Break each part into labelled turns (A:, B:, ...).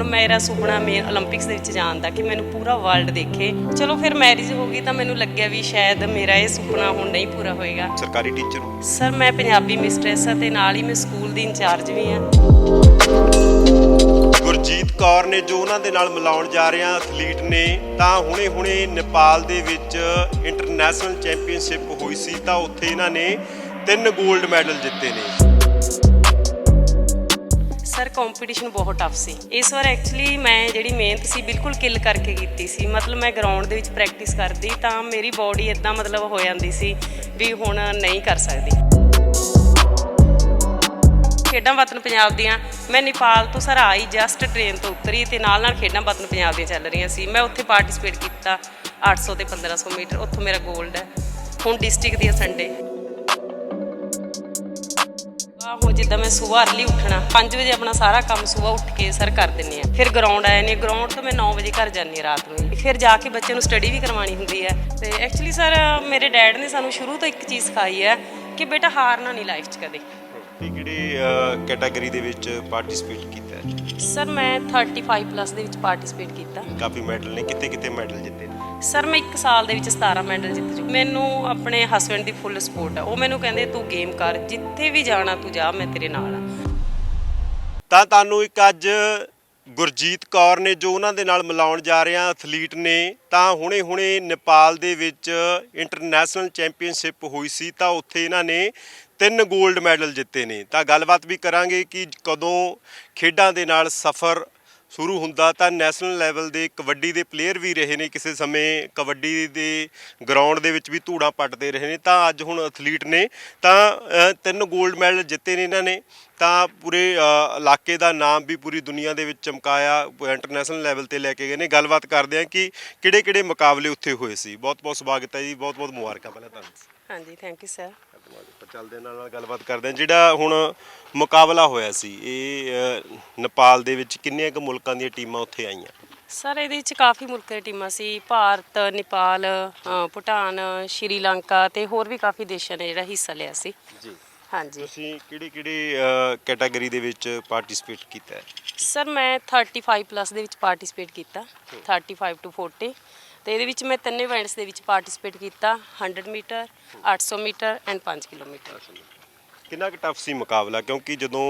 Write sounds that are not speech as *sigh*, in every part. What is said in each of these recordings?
A: ਹੁਣ ਮੇਰਾ ਸੁਪਨਾ ਮੇਨ 올림픽ਸ ਦੇ ਵਿੱਚ ਜਾਣ ਦਾ ਕਿ ਮੈਨੂੰ ਪੂਰਾ ਵਰਲਡ ਦੇਖੇ। ਚਲੋ ਫਿਰ ਮੈਰਿਜ ਹੋ ਗਈ ਤਾਂ ਮੈਨੂੰ ਲੱਗਿਆ ਵੀ ਸ਼ਾਇਦ ਮੇਰਾ ਇਹ ਸੁਪਨਾ ਹੁਣ ਨਹੀਂ ਪੂਰਾ ਹੋਏਗਾ।
B: ਸਰਕਾਰੀ ਟੀਚਰ ਹੋ?
A: ਸਰ ਮੈਂ ਪੰਜਾਬੀ ਮਿਸਟ੍ਰੈਸ ਹਾਂ ਤੇ ਨਾਲ ਹੀ ਮੈਂ ਸਕੂਲ ਦੀ ਇੰਚਾਰਜ ਵੀ ਹਾਂ।
B: ਗੁਰਜੀਤ ਕੌਰ ਨੇ ਜੋ ਉਹਨਾਂ ਦੇ ਨਾਲ ਮਿਲਾਉਣ ਜਾ ਰਿਹਾ ਐਥਲੀਟ ਨੇ ਤਾਂ ਹੁਣੇ-ਹੁਣੇ ਨੇਪਾਲ ਦੇ ਵਿੱਚ ਇੰਟਰਨੈਸ਼ਨਲ ਚੈਂਪੀਅਨਸ਼ਿਪ ਹੋਈ ਸੀ ਤਾਂ ਉੱਥੇ ਇਹਨਾਂ ਨੇ ਤਿੰਨ 골ਡ ਮੈਡਲ ਜਿੱਤੇ ਨੇ।
A: ਸਰ ਕੰਪੀਟੀਸ਼ਨ ਬਹੁਤ ਟਫ ਸੀ। ਇਸ ਵਾਰ ਐਕਚੁਅਲੀ ਮੈਂ ਜਿਹੜੀ ਮਿਹਨਤ ਸੀ, ਬਿਲਕੁਲ ਕਿਲ ਕਰਕੇ ਕੀਤੀ ਸੀ। ਮਤਲਬ ਮੈਂ ਗਰਾਊਂਡ ਦੇ ਵਿੱਚ ਪ੍ਰੈਕਟਿਸ ਕਰਦੀ, ਤਾਂ ਮੇਰੀ ਬਾਡੀ ਇਦਾਂ ਮਤਲਬ ਹੋ ਜਾਂਦੀ ਸੀ ਵੀ ਹੁਣ ਨਹੀਂ ਕਰ ਸਕਦੀ। ਖੇਡਾਂ ਵਤਨ ਪੰਜਾਬ ਦੀਆਂ, ਮੈਂ ਨੇਪਾਲ ਤੋਂ ਸਰ ਆਈ ਜਸਟ ਟ੍ਰੇਨ ਤੋਂ ਉਤਰੀ ਤੇ ਨਾਲ ਨਾਲ ਖੇਡਾਂ ਵਤਨ ਪੰਜਾਬ ਦੀਆਂ ਚੱਲ ਰਹੀਆਂ ਸੀ। ਮੈਂ ਉੱਥੇ ਪਾਰਟਿਸਿਪੇਟ ਕੀਤਾ 800 ਤੇ 1500 ਮੀਟਰ, ਉੱਥੋਂ ਮੇਰਾ 골ਡ ਹੈ। ਹੁਣ ਡਿਸਟ੍ਰਿਕਟ ਦੀਆਂ ਸੰਡੇ ਆ ਹੁਣ ਜਿੱਦਾਂ ਮੈਂ ਸਵੇਰ ਅਰਲੀ ਉੱਠਣਾ। 5 ਵਜੇ ਆਪਣਾ ਸਾਰਾ ਕੰਮ ਸਵੇਰ ਉੱਠ ਕੇ ਸਰ ਕਰ ਦਿੰਨੀ ਆ ਫਿਰ ਗਰਾਊਂਡ ਆਏ ਨੇ ਗਰਾਊਂਡ ਤੋਂ ਮੈਂ 9 ਵਜੇ ਘਰ ਜਾਂਦੀ ਰਾਤ ਨੂੰ। ਫਿਰ ਜਾ ਕੇ ਬੱਚੇ ਨੂੰ ਸਟੱਡੀ ਵੀ ਕਰਵਾਉਣੀ ਹੁੰਦੀ ਹੈ। ਤੇ ਐਕਚੁਅਲੀ ਸਰ ਮੇਰੇ ਡੈਡ ਨੇ ਸਾਨੂੰ ਸ਼ੁਰੂ ਤੋਂ ਇੱਕ ਚੀਜ਼ ਸਿਖਾਈ ਹੈ ਕਿ ਬੇਟਾ ਹਾਰਨਾ ਨਹੀਂ ਲਾਈਫ 'ਚ ਕਦੇ।
B: ਕਿਹੜੀ ਕੈਟਾਗਰੀ ਦੇ ਵਿੱਚ ਪਾਰਟਿਸਿਪੇਟ ਕੀਤਾ ਹੈ?
A: ਸਰ ਮੈਂ 35 ਪਲੱਸ ਦੇ ਵਿੱਚ ਪਾਰਟਿਸਿਪੇਟ ਕੀਤਾ।
B: ਕਾਫੀ ਮੈਡਲ ਨੇ ਕਿਤੇ ਕਿਤੇ ਮੈਡਲ ਜਿੱਤੇ
A: ਸਰ, ਮੈਂ 1 ਸਾਲ ਦੇ ਵਿੱਚ 17 ਮੈਡਲ ਜਿੱਤ ਚੁੱਕੀ ਮੈਨੂੰ ਆਪਣੇ ਹਸਬੰਡ ਦੀ ਫੁੱਲ ਸਪੋਰਟ ਹੈ ਉਹ ਮੈਨੂੰ ਕਹਿੰਦੇ, ਤੂੰ ਗੇਮ ਕਰ। ਜਿੱਥੇ ਵੀ ਜਾਣਾ, ਤੂੰ ਜਾ, ਮੈਂ ਤੇਰੇ ਨਾਲ ਆ।
B: ਤਾਂ ਤੁਹਾਨੂੰ ਇੱਕ ਅੱਜ ਗੁਰਜੀਤ ਕੌਰ ਨੇ ਜੋ ਉਹਨਾਂ ਦੇ ਨਾਲ ਮਿਲਾਉਣ ਜਾ ਰਹੇ ਆ ਐਥਲੀਟ ਨੇ, ਤਾਂ ਹੁਣੇ-ਹੁਣੇ ਨੇਪਾਲ ਦੇ ਵਿੱਚ ਇੰਟਰਨੈਸ਼ਨਲ ਚੈਂਪੀਅਨਸ਼ਿਪ ਹੋਈ ਸੀ, ਤਾਂ ਉੱਥੇ ਇਹਨਾਂ ਨੇ ਤਿੰਨ 골ਡ ਮੈਡਲ ਜਿੱਤੇ ਨੇ। ਤਾਂ ਗੱਲਬਾਤ ਵੀ ਕਰਾਂਗੇ ਕਿ ਕਦੋਂ ਖੇਡਾਂ ਦੇ ਨਾਲ ਸਫ਼ਰ ਸ਼ੁਰੂ ਹੁੰਦਾ ਤਾਂ ਨੈਸ਼ਨਲ ਲੈਵਲ ਦੇ ਕਬੱਡੀ ਦੇ ਪਲੇਅਰ ਵੀ ਰਹੇ ਨੇ ਕਿਸੇ ਸਮੇਂ, ਕਬੱਡੀ ਦੇ ਗਰਾਊਂਡ ਦੇ ਵਿੱਚ ਵੀ ਧੂੜਾਂ ਪੱਟਦੇ ਰਹੇ ਨੇ, ਤਾਂ ਅੱਜ ਹੁਣ ਐਥਲੀਟ ਨੇ ਤਾਂ ਤਿੰਨ 골ਡ ਮੈਡਲ ਜਿੱਤੇ ਨੇ ਇਹਨਾਂ ਨੇ। ਤਾਂ ਪੂਰੇ ਇਲਾਕੇ ਦਾ ਨਾਮ ਵੀ ਪੂਰੀ ਦੁਨੀਆ ਦੇ ਵਿੱਚ ਚਮਕਾਇਆ ਇੰਟਰਨੈਸ਼ਨਲ ਲੈਵਲ ਤੇ ਲੈ ਕੇ ਗਏ ਨੇ। ਗੱਲਬਾਤ ਕਰਦੇ ਆ ਕਿ ਕਿਹੜੇ ਕਿਹੜੇ ਮੁਕਾਬਲੇ ਉੱਥੇ ਹੋਏ ਸੀ। ਬਹੁਤ ਬਹੁਤ ਸਵਾਗਤ ਹੈ ਜੀ। ਬਹੁਤ ਬਹੁਤ ਮੁਬਾਰਕਾਂ ਪਹਿਲਾਂ ਤੁਹਾਨੂੰ
A: ਹਾਂਜੀ ਥੈਂਕ ਯੂ ਸਰ
B: ਆਪਾਂ ਚੱਲਦੇ ਨਾਲ ਨਾਲ ਗੱਲਬਾਤ ਕਰਦੇ ਹਾਂ। ਜਿਹੜਾ ਹੁਣ ਮੁਕਾਬਲਾ ਹੋਇਆ ਸੀ ਇਹ ਅ, ਨੇਪਾਲ ਦੇ ਵਿੱਚ ਕਿੰਨੀਆਂ ਕੁ ਮੁਲਕਾਂ ਦੀਆਂ ਟੀਮਾਂ ਉੱਥੇ ਆਈਆਂ?
A: ਸਰ ਇਹਦੇ ਵਿੱਚ ਕਾਫੀ ਮੁਲਕਾਂ ਦੀਆਂ ਟੀਮਾਂ ਸੀ। ਭਾਰਤ ਨੇਪਾਲ ਅ, ਭੂਟਾਨ ਸ਼੍ਰੀਲੰਕਾ ਤੇ ਹੋਰ ਵੀ ਕਾਫੀ ਦੇਸ਼ਾਂ ਨੇ ਜਿਹੜਾ ਹਿੱਸਾ ਲਿਆ ਸੀ।
B: ਜੀ।
A: ਹਾਂਜੀ।
B: ਤੁਸੀਂ ਕਿਹੜੀ ਕਿਹੜੀ ਕੈਟਾਗਰੀ ਦੇ ਵਿੱਚ ਪਾਰਟਿਸਿਪੇਟ ਕੀਤਾ ਹੈ?
A: ਸਰ ਮੈਂ 35 ਪਲੱਸ ਦੇ ਵਿੱਚ ਪਾਰਟਿਸਿਪੇਟ ਕੀਤਾ 35 ਟੂ 40 ਤੇ ਇਹਦੇ ਵਿੱਚ ਮੈਂ ਤਿੰਨੇ ਇਵੈਂਟਸ ਦੇ ਵਿੱਚ ਪਾਰਟਿਸਿਪੇਟ ਕੀਤਾ 100 ਮੀਟਰ 800 ਮੀਟਰ ਐਂਡ 5 ਕਿਲੋਮੀਟਰ।
B: ਕਿੰਨਾ ਕੁ ਟਫ ਸੀ ਮੁਕਾਬਲਾ? ਕਿਉਂਕਿ ਜਦੋਂ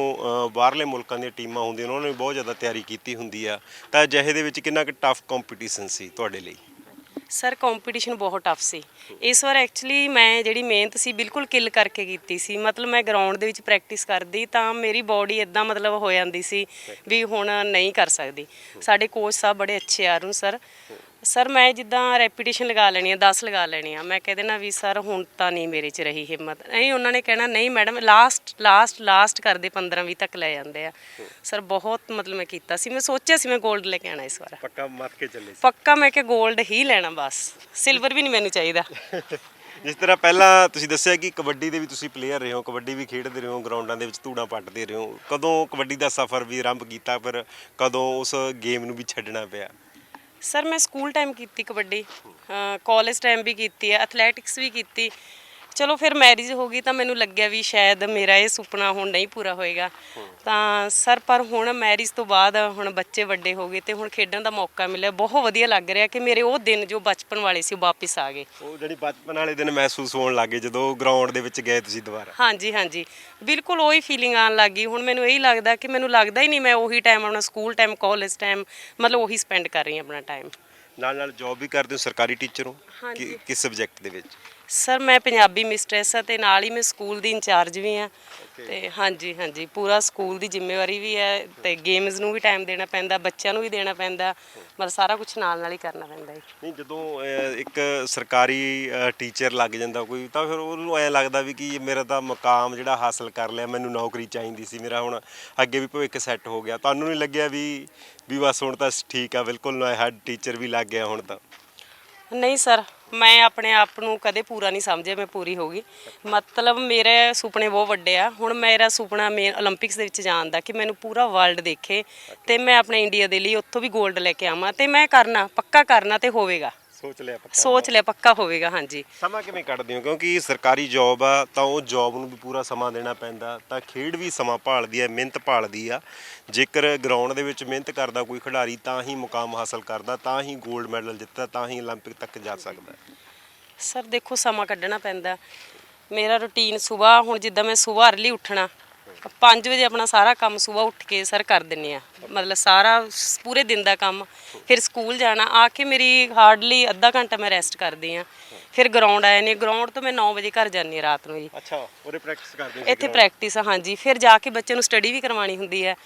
B: ਬਾਹਰਲੇ ਮੁਲਕਾਂ ਦੀਆਂ ਟੀਮਾਂ ਹੁੰਦੀਆਂ ਉਹਨਾਂ ਨੇ ਬਹੁਤ ਜ਼ਿਆਦਾ ਤਿਆਰੀ ਕੀਤੀ ਹੁੰਦੀ ਆ। ਤਾਂ ਅਜਿਹੇ ਦੇ ਵਿੱਚ ਕਿੰਨਾ ਕੁ ਟਫ ਕੰਪੀਟੀਸ਼ਨ ਸੀ ਤੁਹਾਡੇ ਲਈ?
A: ਸਰ ਕੰਪੀਟੀਸ਼ਨ ਬਹੁਤ ਟਫ ਸੀ। ਇਸ ਵਾਰ ਐਕਚੁਅਲੀ ਮੈਂ ਜਿਹੜੀ ਮਿਹਨਤ ਸੀ, ਬਿਲਕੁਲ ਕਿਲ ਕਰਕੇ ਕੀਤੀ ਸੀ। ਮਤਲਬ ਮੈਂ ਗਰਾਊਂਡ ਦੇ ਵਿੱਚ ਪ੍ਰੈਕਟਿਸ ਕਰਦੀ ਤਾਂ ਮੇਰੀ ਬਾਡੀ ਇਦਾਂ ਮਤਲਬ ਹੋ ਜਾਂਦੀ ਸੀ ਵੀ ਹੁਣ ਨਹੀਂ ਕਰ ਸਕਦੀ। ਸਾਡੇ ਕੋਚ ਸਾਹਿਬ ਬੜੇ ਅੱਛੇ ਆ ਅਰੁਣ ਸਰ ਸਰ ਮੈਂ ਜਿੱਦਾਂ ਰੈਪੀਟੀਸ਼ਨ ਲਗਾ ਲੈਣੀ ਆ 10 ਲਗਾ ਲੈਣੀ ਆ। ਮੈਂ ਕਹਿ ਦੇਣਾ ਵੀ ਸਰ ਹੁਣ ਤਾਂ ਨਹੀਂ ਮੇਰੇ 'ਚ ਰਹੀ ਹਿੰਮਤ। ਨਹੀਂ ਉਹਨਾਂ ਨੇ ਕਹਿਣਾ ਨਹੀਂ ਮੈਡਮ ਲਾਸਟ ਲਾਸਟ ਲਾਸਟ ਕਰਦੇ 15 20 ਤੱਕ ਲੈ ਜਾਂਦੇ ਆ। ਸਰ ਬਹੁਤ ਮਤਲਬ ਮੈਂ ਕੀਤਾ ਸੀ। ਮੈਂ ਸੋਚਿਆ ਸੀ ਮੈਂ 골ਡ ਲੈ ਕੇ ਆਣਾ ਇਸ ਵਾਰ।
B: ਪੱਕਾ ਮੱਤ ਕੇ ਚੱਲੇ
A: ਪੱਕਾ ਮੈਂ ਕਿ 골ਡ ਹੀ ਲੈਣਾ ਬਸ। ਸਿਲਵਰ ਵੀ ਨਹੀਂ ਮੈਨੂੰ ਚਾਹੀਦਾ। *laughs*
B: ਜਿਸ ਤਰ੍ਹਾਂ ਪਹਿਲਾਂ ਤੁਸੀਂ ਦੱਸਿਆ ਕਿ ਕਬੱਡੀ ਦੇ ਵੀ ਤੁਸੀਂ ਪਲੇਅਰ ਰਹੇ ਹੋ ਕਬੱਡੀ ਵੀ ਖੇਡਦੇ ਰਹੇ ਹੋ ਗਰਾਊਂਡਾਂ ਦੇ ਵਿੱਚ ਧੂੜਾਂ ਪੱਟਦੇ ਰਹੇ ਹੋ। ਕਦੋਂ ਕਬੱਡੀ ਦਾ ਸਫ਼ਰ ਵੀ ਆਰੰਭ ਕੀਤਾ ਫਿਰ ਕਦੋਂ ਉਸ ਗੇਮ ਨੂੰ ਵੀ ਛੱਡਣਾ ਪਿਆ?
A: ਸਰ ਮੈਂ ਸਕੂਲ ਟਾਈਮ ਕੀਤੀ ਕਬੱਡੀ ਕਾਲਜ ਟਾਈਮ ਵੀ ਕੀਤੀ ਹੈ ਐਥਲੈਟਿਕਸ ਵੀ ਕੀਤੀ। ਚਲੋ ਫਿਰ ਮੈਰਿਜ ਹੋ ਗਈ ਤਾਂ ਮੈਨੂੰ ਲੱਗਿਆ ਵੀ ਸ਼ਾਇਦ ਮੇਰਾ ਇਹ ਸੁਪਨਾ ਹੁਣ ਨਹੀਂ ਪੂਰਾ ਹੋਏਗਾ। ਤਾਂ ਸਰ ਪਰ ਹੁਣ ਮੈਰਿਜ ਤੋਂ ਬਾਅਦ ਹੁਣ ਬੱਚੇ ਵੱਡੇ ਹੋ ਗਏ ਤੇ ਹੁਣ ਖੇਡਣ ਦਾ ਮੌਕਾ ਮਿਲਿਆ। ਬਹੁਤ ਵਧੀਆ ਲੱਗ ਰਿਹਾ ਕਿ ਮੇਰੇ ਉਹ ਦਿਨ ਜੋ ਬਚਪਨ ਵਾਲੇ ਸੀ ਉਹ ਵਾਪਸ ਆ ਗਏ।
B: ਉਹ ਜਿਹੜੀ ਬਚਪਨ ਵਾਲੇ ਦਿਨ ਮਹਿਸੂਸ ਹੋਣ ਲੱਗੇ ਜਦੋਂ ਗਰਾਊਂਡ ਦੇ ਵਿੱਚ ਗਏ ਤੁਸੀਂ ਦੁਬਾਰਾ।
A: ਹਾਂਜੀ ਹਾਂਜੀ। ਬਿਲਕੁਲ ਉਹੀ ਫੀਲਿੰਗ ਆਉਣ ਲੱਗ ਹੁਣ ਮੈਨੂੰ ਇਹੀ ਲੱਗਦਾ ਕਿ ਮੈਨੂੰ ਲੱਗਦਾ ਹੀ ਨਹੀਂ ਮੈਂ ਉਹੀ ਟਾਈਮ ਆਪਣਾ ਸਕੂਲ ਟਾਈਮ ਕਾਲਜ ਟਾਈਮ ਮਤਲਬ ਉਹੀ ਸਪੈਂਡ ਕਰ ਰਹੀ ਹਾਂ ਆਪਣਾ ਟਾਈਮ
B: ਨਾਲ ਨਾਲ ਜੌਬ ਵੀ ਕਰਦੇ ਹੋ ਸਰਕਾਰੀ ਟੀਚਰ ਹੋ। ਕਿ- ਕਿਸ ਸਬਜੈਕਟ ਦੇ ਵਿੱਚ?
A: ਸਰ ਮੈਂ ਪੰਜਾਬੀ ਮਿਸਟ੍ਰੈਸ ਹਾਂ ਤੇ ਨਾਲ ਹੀ ਮੈਂ ਸਕੂਲ ਦੀ ਇੰਚਾਰਜ ਵੀ ਹਾਂ। ਤੇ ਹਾਂਜੀ ਹਾਂਜੀ ਪੂਰਾ ਸਕੂਲ ਦੀ ਜ਼ਿੰਮੇਵਾਰੀ ਵੀ ਹੈ ਤੇ ਗੇਮਸ ਨੂੰ ਵੀ ਟਾਈਮ ਦੇਣਾ ਪੈਂਦਾ ਬੱਚਿਆਂ ਨੂੰ ਵੀ ਦੇਣਾ ਪੈਂਦਾ ਮਤਲਬ ਸਾਰਾ ਕੁਝ ਨਾਲ ਨਾਲ ਹੀ ਕਰਨਾ ਪੈਂਦਾ ਹੈ
B: ਨਹੀਂ ਜਦੋਂ ਅਹ, ਇੱਕ ਸਰਕਾਰੀ ਟੀਚਰ ਲੱਗ ਜਾਂਦਾ ਕੋਈ ਤਾਂ ਫਿਰ ਉਹਨੂੰ ਐ ਲੱਗਦਾ ਵੀ ਕਿ ਮੇਰਾ ਤਾਂ ਮਕਾਮ ਜਿਹੜਾ ਹਾਸਲ ਕਰ ਲਿਆ ਮੈਨੂੰ ਨੌਕਰੀ ਚਾਹੀਦੀ ਸੀ ਮੇਰਾ ਹੁਣ ਅੱਗੇ ਵੀ ਭਵਿੱਖ ਸੈੱਟ ਹੋ ਗਿਆ। ਤੁਹਾਨੂੰ ਨਹੀਂ ਲੱਗਿਆ ਵੀ ਵੀ ਬਸ ਹੁਣ ਤਾਂ ਠੀਕ ਆ ਬਿਲਕੁਲ ਹੈਡ ਟੀਚਰ ਵੀ ਲੱਗ ਗਿਆ ਹੁਣ ਤਾਂ?
A: ਨਹੀਂ ਸਰ ਮੈਂ ਆਪਣੇ ਆਪ ਨੂੰ ਕਦੇ ਪੂਰਾ ਨਹੀਂ ਸਮਝਿਆ, ਮੈਂ ਪੂਰੀ ਹੋ ਗਈ। ਮਤਲਬ ਮੇਰੇ ਸੁਪਨੇ ਬਹੁਤ ਵੱਡੇ ਆ। ਹੁਣ ਮੇਰਾ ਸੁਪਨਾ ਮੇਨ 올림픽ਸ ਦੇ ਵਿੱਚ ਜਾਣ ਦਾ ਕਿ ਮੈਨੂੰ ਪੂਰਾ ਵਰਲਡ ਦੇਖੇ ਤੇ ਮੈਂ ਆਪਣੇ ਇੰਡੀਆ ਦੇ ਲਈ ਉੱਥੋਂ ਵੀ 골ਡ ਲੈ ਕੇ ਆਵਾਂ ਤੇ ਮੈਂ ਕਰਨਾ, ਪੱਕਾ ਕਰਨਾ ਤੇ ਹੋਵੇਗਾ।
B: ਸੋਚ ਲਿਆ ਪੱਕਾ
A: ਸੋਚ ਲਿਆ ਪੱਕਾ ਹੋਵੇਗਾ ਹਾਂਜੀ।
B: ਸਮਾਂ ਕਿਵੇਂ ਕੱਢਦੇ ਹੋ? ਕਿਉਂਕਿ ਸਰਕਾਰੀ ਜੌਬ ਆ ਤਾਂ ਉਹ ਜੌਬ ਨੂੰ ਵੀ ਪੂਰਾ ਸਮਾਂ ਦੇਣਾ ਪੈਂਦਾ। ਤਾਂ ਖੇਡ ਵੀ ਸਮਾਂ ਭਾਲਦੀ ਹੈ ਮਿਹਨਤ ਭਾਲਦੀ ਆ। ਜੇਕਰ ਗਰਾਊਂਡ ਦੇ ਵਿੱਚ ਮਿਹਨਤ ਕਰਦਾ ਕੋਈ ਖਿਡਾਰੀ ਤਾਂ ਹੀ ਮੁਕਾਮ ਹਾਸਲ ਕਰਦਾ ਤਾਂ ਹੀ 골ਡ ਮੈਡਲ ਜਿੱਤਦਾ ਤਾਂ ਹੀ 올림픽 ਤੱਕ ਜਾ ਸਕਦਾ।
A: ਸਰ ਦੇਖੋ ਸਮਾਂ ਕੱਢਣਾ ਪੈਂਦਾ। ਮੇਰਾ ਰੁਟੀਨ ਸਵੇਰ ਹੁਣ ਜਿੱਦਾਂ ਮੈਂ ਸਵੇਰ ਅਰਲੀ ਉੱਠਣਾ 5 ਵਜੇ ਆਪਣਾ ਸਾਰਾ ਕੰਮ ਸਵੇਰ ਉੱਠ ਕੇ ਸਰ ਕਰ ਦਿੰਨੇ ਆ। ਮਤਲਬ ਸਾਰਾ ਸ- ਪੂਰੇ ਦਿਨ ਦਾ ਕੰਮ। ਫਿਰ ਸਕੂਲ ਜਾਣਾ। ਆ ਕੇ ਮੇਰੀ ਹਾਰਡਲੀ ਅੱਧਾ ਘੰਟਾ ਮੈਂ ਰੈਸਟ ਕਰਦੀ ਆ। ਫਿਰ ਗਰਾਊਂਡ ਆਏ ਨੇ। ਗਰਾਊਂਡ ਤੋਂ ਮੈਂ 9 ਵਜੇ ਘਰ ਜਾਂਦੀ ਆ ਰਾਤ ਨੂੰ ਜੀ।
B: ਅੱਛਾ ਉਹਦੇ ਪ੍ਰੈਕਟਿਸ ਕਰਦੇ
A: ਇੱਥੇ ਪ੍ਰੈਕਟਿਸ ਆ ਹਾਂਜੀ। ਫਿਰ ਜਾ ਕੇ ਬੱਚਿਆਂ ਨੂੰ ਸਟੱਡੀ ਵੀ ਕਰਵਾਉਣੀ ਹੁੰਦੀ ਹੈ.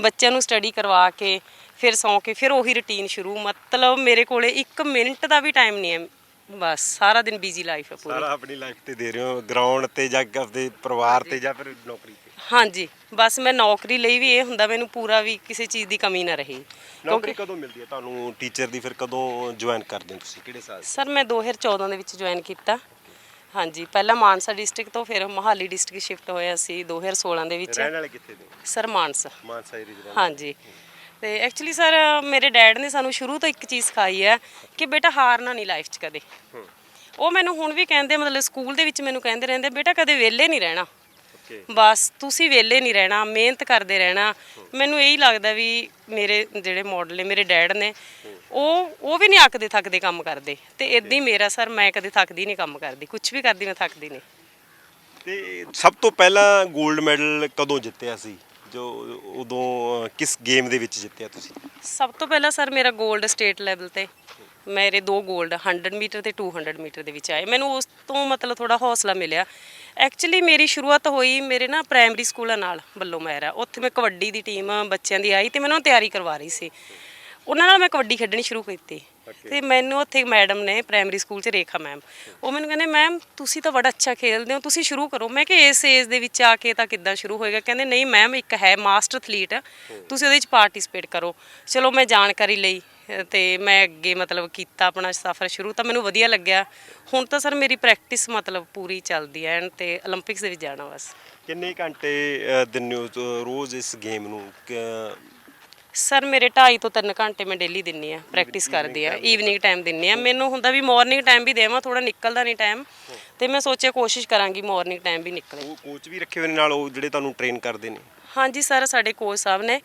A: ਬੱਚਿਆਂ ਨੂੰ ਸਟੱਡੀ ਕਰਵਾ ਕੇ ਫਿਰ ਸੌਂ ਕੇ ਫਿਰ ਉਹੀ ਰੁਟੀਨ ਸ਼ੁਰੂ। ਮਤਲਬ ਮੇਰੇ ਕੋਲੇ 1 ਮਿੰਟ ਦਾ ਵੀ ਟਾਈਮ ਨਹੀਂ ਹੈ। ਬਸ ਸਾਰਾ ਦਿਨ ਬਿਜ਼ੀ ਲਾਈਫ ਹੈ ਪੂਰੀ।
B: ਸਾਰਾ ਆਪਣੀ ਲਾਈਫ ਤੇ ਦੇ ਰਹੇ ਹੋ ਗਰਾਊਂਡ ਤੇ ਜਾਂ ਕਿ ਆਪਦੇ ਪਰਿਵਾਰ ਤੇ ਜਾਂ ਫਿਰ ਨੌਕਰੀ ਤੇ?
A: ਹਾਂਜੀ ਬਸ ਮੈਂ ਨੌਕਰੀ ਲਈ ਵੀ ਇਹ ਹੁੰਦਾ ਮੈਨੂੰ ਪੂਰਾ ਵੀ ਕਿਸੇ ਚੀਜ਼ ਦੀ ਕਮੀ ਨਾ ਰਹੀ।
B: ਨੌਕਰੀ ਕਦੋਂ ਮਿਲਦੀ ਹੈ ਤੁਹਾਨੂੰ? ਟੀਚਰ ਦੀ ਫਿਰ ਕਦੋਂ ਜੁਆਇਨ ਕਰਦੇ ਹੋ ਤੁਸੀਂ? ਕਿਹੜੇ ਸਾਲ?
A: ਸਰ ਮੈਂ 2014 ਦੇ ਵਿੱਚ ਜੁਆਇਨ ਕੀਤਾ। ਹਾਂਜੀ ਪਹਿਲਾਂ ਮਾਨਸਾ ਡਿਸਟ੍ਰਿਕਟ ਤੋਂ ਫਿਰ ਮੋਹਾਲੀ ਡਿਸਟ੍ਰਿਕਟ ਸ਼ਿਫਟ ਹੋਇਆ ਸੀ 2016 ਦੇ ਵਿੱਚ।
B: ਰਹਿਣ ਵਾਲੇ ਕਿੱਥੇ ਦੇ
A: ਸਰ ਮਾਨਸਾ।
B: ਮਾਨਸਾ ਏਰੀਆ ਦੇ ਰਹਿਣ
A: ਹਾਂਜੀ। ਤੇ ਐਕਚੁਅਲੀ ਸਰ ਮੇਰੇ ਡੈਡ ਨੇ ਸਾਨੂੰ ਸ਼ੁਰੂ ਤੋਂ ਇੱਕ ਚੀਜ਼ ਸਿਖਾਈ ਹੈ ਕਿ ਬੇਟਾ ਹਾਰਨਾ ਨਹੀਂ ਲਾਈਫ 'ਚ ਕਦੇ। ਉਹ ਮੈਨੂੰ ਹੁਣ ਵੀ ਕਹਿੰਦੇ ਮਤਲਬ ਸਕੂਲ ਦੇ ਵਿੱਚ ਮੈਨੂੰ ਕਹਿੰਦੇ ਰਹਿੰਦੇ ਬੇਟਾ ਕਦੇ ਵਿਹਲੇ ਨਹੀਂ ਰਹਿਣਾ। ਬਸ ਤੁਸੀਂ ਵਿਹਲੇ ਨਹੀਂ ਰਹਿਣਾ ਮਿਹਨਤ ਕਰਦੇ ਰਹਿਣਾ। ਮੈਨੂੰ ਇਹੀ ਲੱਗਦਾ ਵੀ ਮੇਰੇ ਜਿਹੜੇ ਮਾਡਲ ਨੇ ਮੇਰੇ ਡੈਡ ਨੇ ਉਹ ਉਹ ਵੀ ਨਹੀਂ ਅੱਕਦੇ ਥੱਕਦੇ ਕੰਮ ਕਰਦੇ। ਤੇ ਇਦਾਂ ਹੀ ਮੇਰਾ ਸਰ ਮੈਂ ਕਦੇ ਥੱਕਦੀ ਨਹੀਂ ਕੰਮ ਕਰਦੀ। ਕੁਝ ਵੀ ਕਰਦੀ ਮੈਂ ਥੱਕਦੀ ਨਹੀਂ।
B: ਤੇ ਸਭ ਤੋਂ ਪਹਿਲਾਂ 골ਡ ਮੈਡਲ ਕਦੋਂ ਜਿੱਤਿਆ ਸੀ? ਜੋ ਉਦੋਂ ਕਿਸ ਗੇਮ ਦੇ ਵਿੱਚ ਜਿੱਤਿਆ ਤੁਸੀਂ?
A: ਸਭ ਤੋਂ ਪਹਿਲਾਂ ਸਰ ਮੇਰਾ 골ਡ ਸਟੇਟ ਲੈਵਲ ਤੇ ਮੇਰੇ ਦੋ 골ਡ 100 ਮੀਟਰ ਤੇ 200 ਮੀਟਰ ਦੇ ਵਿੱਚ ਆਏ। ਮੈਨੂੰ ਉਸ ਤੋਂ ਮਤਲਬ ਥੋੜਾ ਹੌਸਲਾ ਮਿਲਿਆ। ਐਕਚੁਅਲੀ ਮੇਰੀ ਸ਼ੁਰੂਆਤ ਹੋਈ ਮੇਰੇ ਨਾ ਪ੍ਰਾਇਮਰੀ ਸਕੂਲਾਂ ਨਾਲ ਬੱਲੋ ਮਹਿਰਾ ਉੱਥੇ ਮੈਂ ਕਬੱਡੀ ਦੀ ਟੀਮ ਬੱਚਿਆਂ ਦੀ ਆਈ ਤੇ ਮੈਨੂੰ ਤਿਆਰੀ ਕਰਵਾ ਰਹੀ ਸੀ। ਉਹਨਾਂ ਨਾਲ ਮੈਂ ਕਬੱਡੀ ਖੇਡਣੀ ਸ਼ੁਰੂ ਕੀਤੀ। ਤੇ ਮੈਨੂੰ ਉੱਥੇ ਮੈਡਮ ਨੇ ਪ੍ਰਾਇਮਰੀ ਸਕੂਲ 'ਚ ਰੇਖਾ ਮੈਮ ਉਹ ਮੈਨੂੰ ਕਹਿੰਦੇ ਮੈਮ ਤੁਸੀਂ ਤਾਂ ਬੜਾ ਅੱਛਾ ਖੇਡਦੇ ਹੋ ਤੁਸੀਂ ਸ਼ੁਰੂ ਕਰੋ। ਮੈਂ ਕਿ ਇਸ ਏਜ ਦੇ ਵਿੱਚ ਆ ਕੇ ਤਾਂ ਕਿੱਦਾਂ ਸ਼ੁਰੂ ਹੋਏਗਾ? ਕਹਿੰਦੇ ਨਹੀਂ ਮੈਮ ਇੱਕ ਹੈ ਮਾਸਟਰ ਐਥਲੀਟ ਤੁਸੀਂ ਉਹਦੇ 'ਚ ਪਾਰਟਿਸਿਪੇਟ ਕਰੋ। ਚਲੋ ਮੈਂ ਜਾਣਕਾਰੀ ਲਈ ਤੇ ਮੈਂ ਅੱਗੇ ਮਤਲਬ ਕੀਤਾ ਆਪਣਾ ਸਫ਼ਰ ਸ਼ੁਰੂ ਤਾਂ ਮੈਨੂੰ ਵਧੀਆ ਲੱਗਿਆ। ਹੁਣ ਤਾਂ ਸਰ ਮੇਰੀ ਪ੍ਰੈਕਟਿਸ ਮਤਲਬ ਪੂਰੀ ਚੱਲਦੀ ਹੈ ਤੇ 올림픽ਸ ਦੇ ਵਿੱਚ ਜਾਣਾ ਬਸ।
B: ਕਿੰਨੇ ਘੰਟੇ ਦਿੰਦੇ ਹੋ ਰੋਜ਼ ਇਸ ਗੇਮ ਨੂੰ
A: ਸਰ ਮੇਰੇ 2.5 ਤੋਂ 3 ਘੰਟੇ ਮੈਂ ਡੇਲੀ ਦਿੰਨੀ ਆ ਪ੍ਰੈਕਟਿਸ ਕਰਦੀ ਆ ਈਵਨਿੰਗ ਟਾਈਮ ਦਿੰਨੀ ਆ। ਮੈਨੂੰ ਹੁੰਦਾ ਵੀ ਮਾਰਨਿੰਗ ਟਾਈਮ ਵੀ ਦੇਵਾਂ ਥੋੜਾ ਨਿਕਲਦਾ ਨਹੀਂ ਟਾਈਮ ਤੇ ਮੈਂ ਸੋਚਿਆ ਕੋਸ਼ਿਸ਼ ਕਰਾਂਗੀ ਮਾਰਨਿੰਗ ਟਾਈਮ ਵੀ ਨਿਕਲੇ।
B: ਉਹ ਕੋਚ ਵੀ ਰੱਖੇ ਹੋਏ ਨੇ ਨਾਲ ਉਹ ਜਿਹੜੇ ਤੁਹਾਨੂੰ ਟ੍ਰੇਨ ਕਰਦੇ ਨੇ।
A: ਹਾਂਜੀ ਸਰ ਸਾਡੇ ਕੋਚ ਸਾਹਿਬ ਨੇ।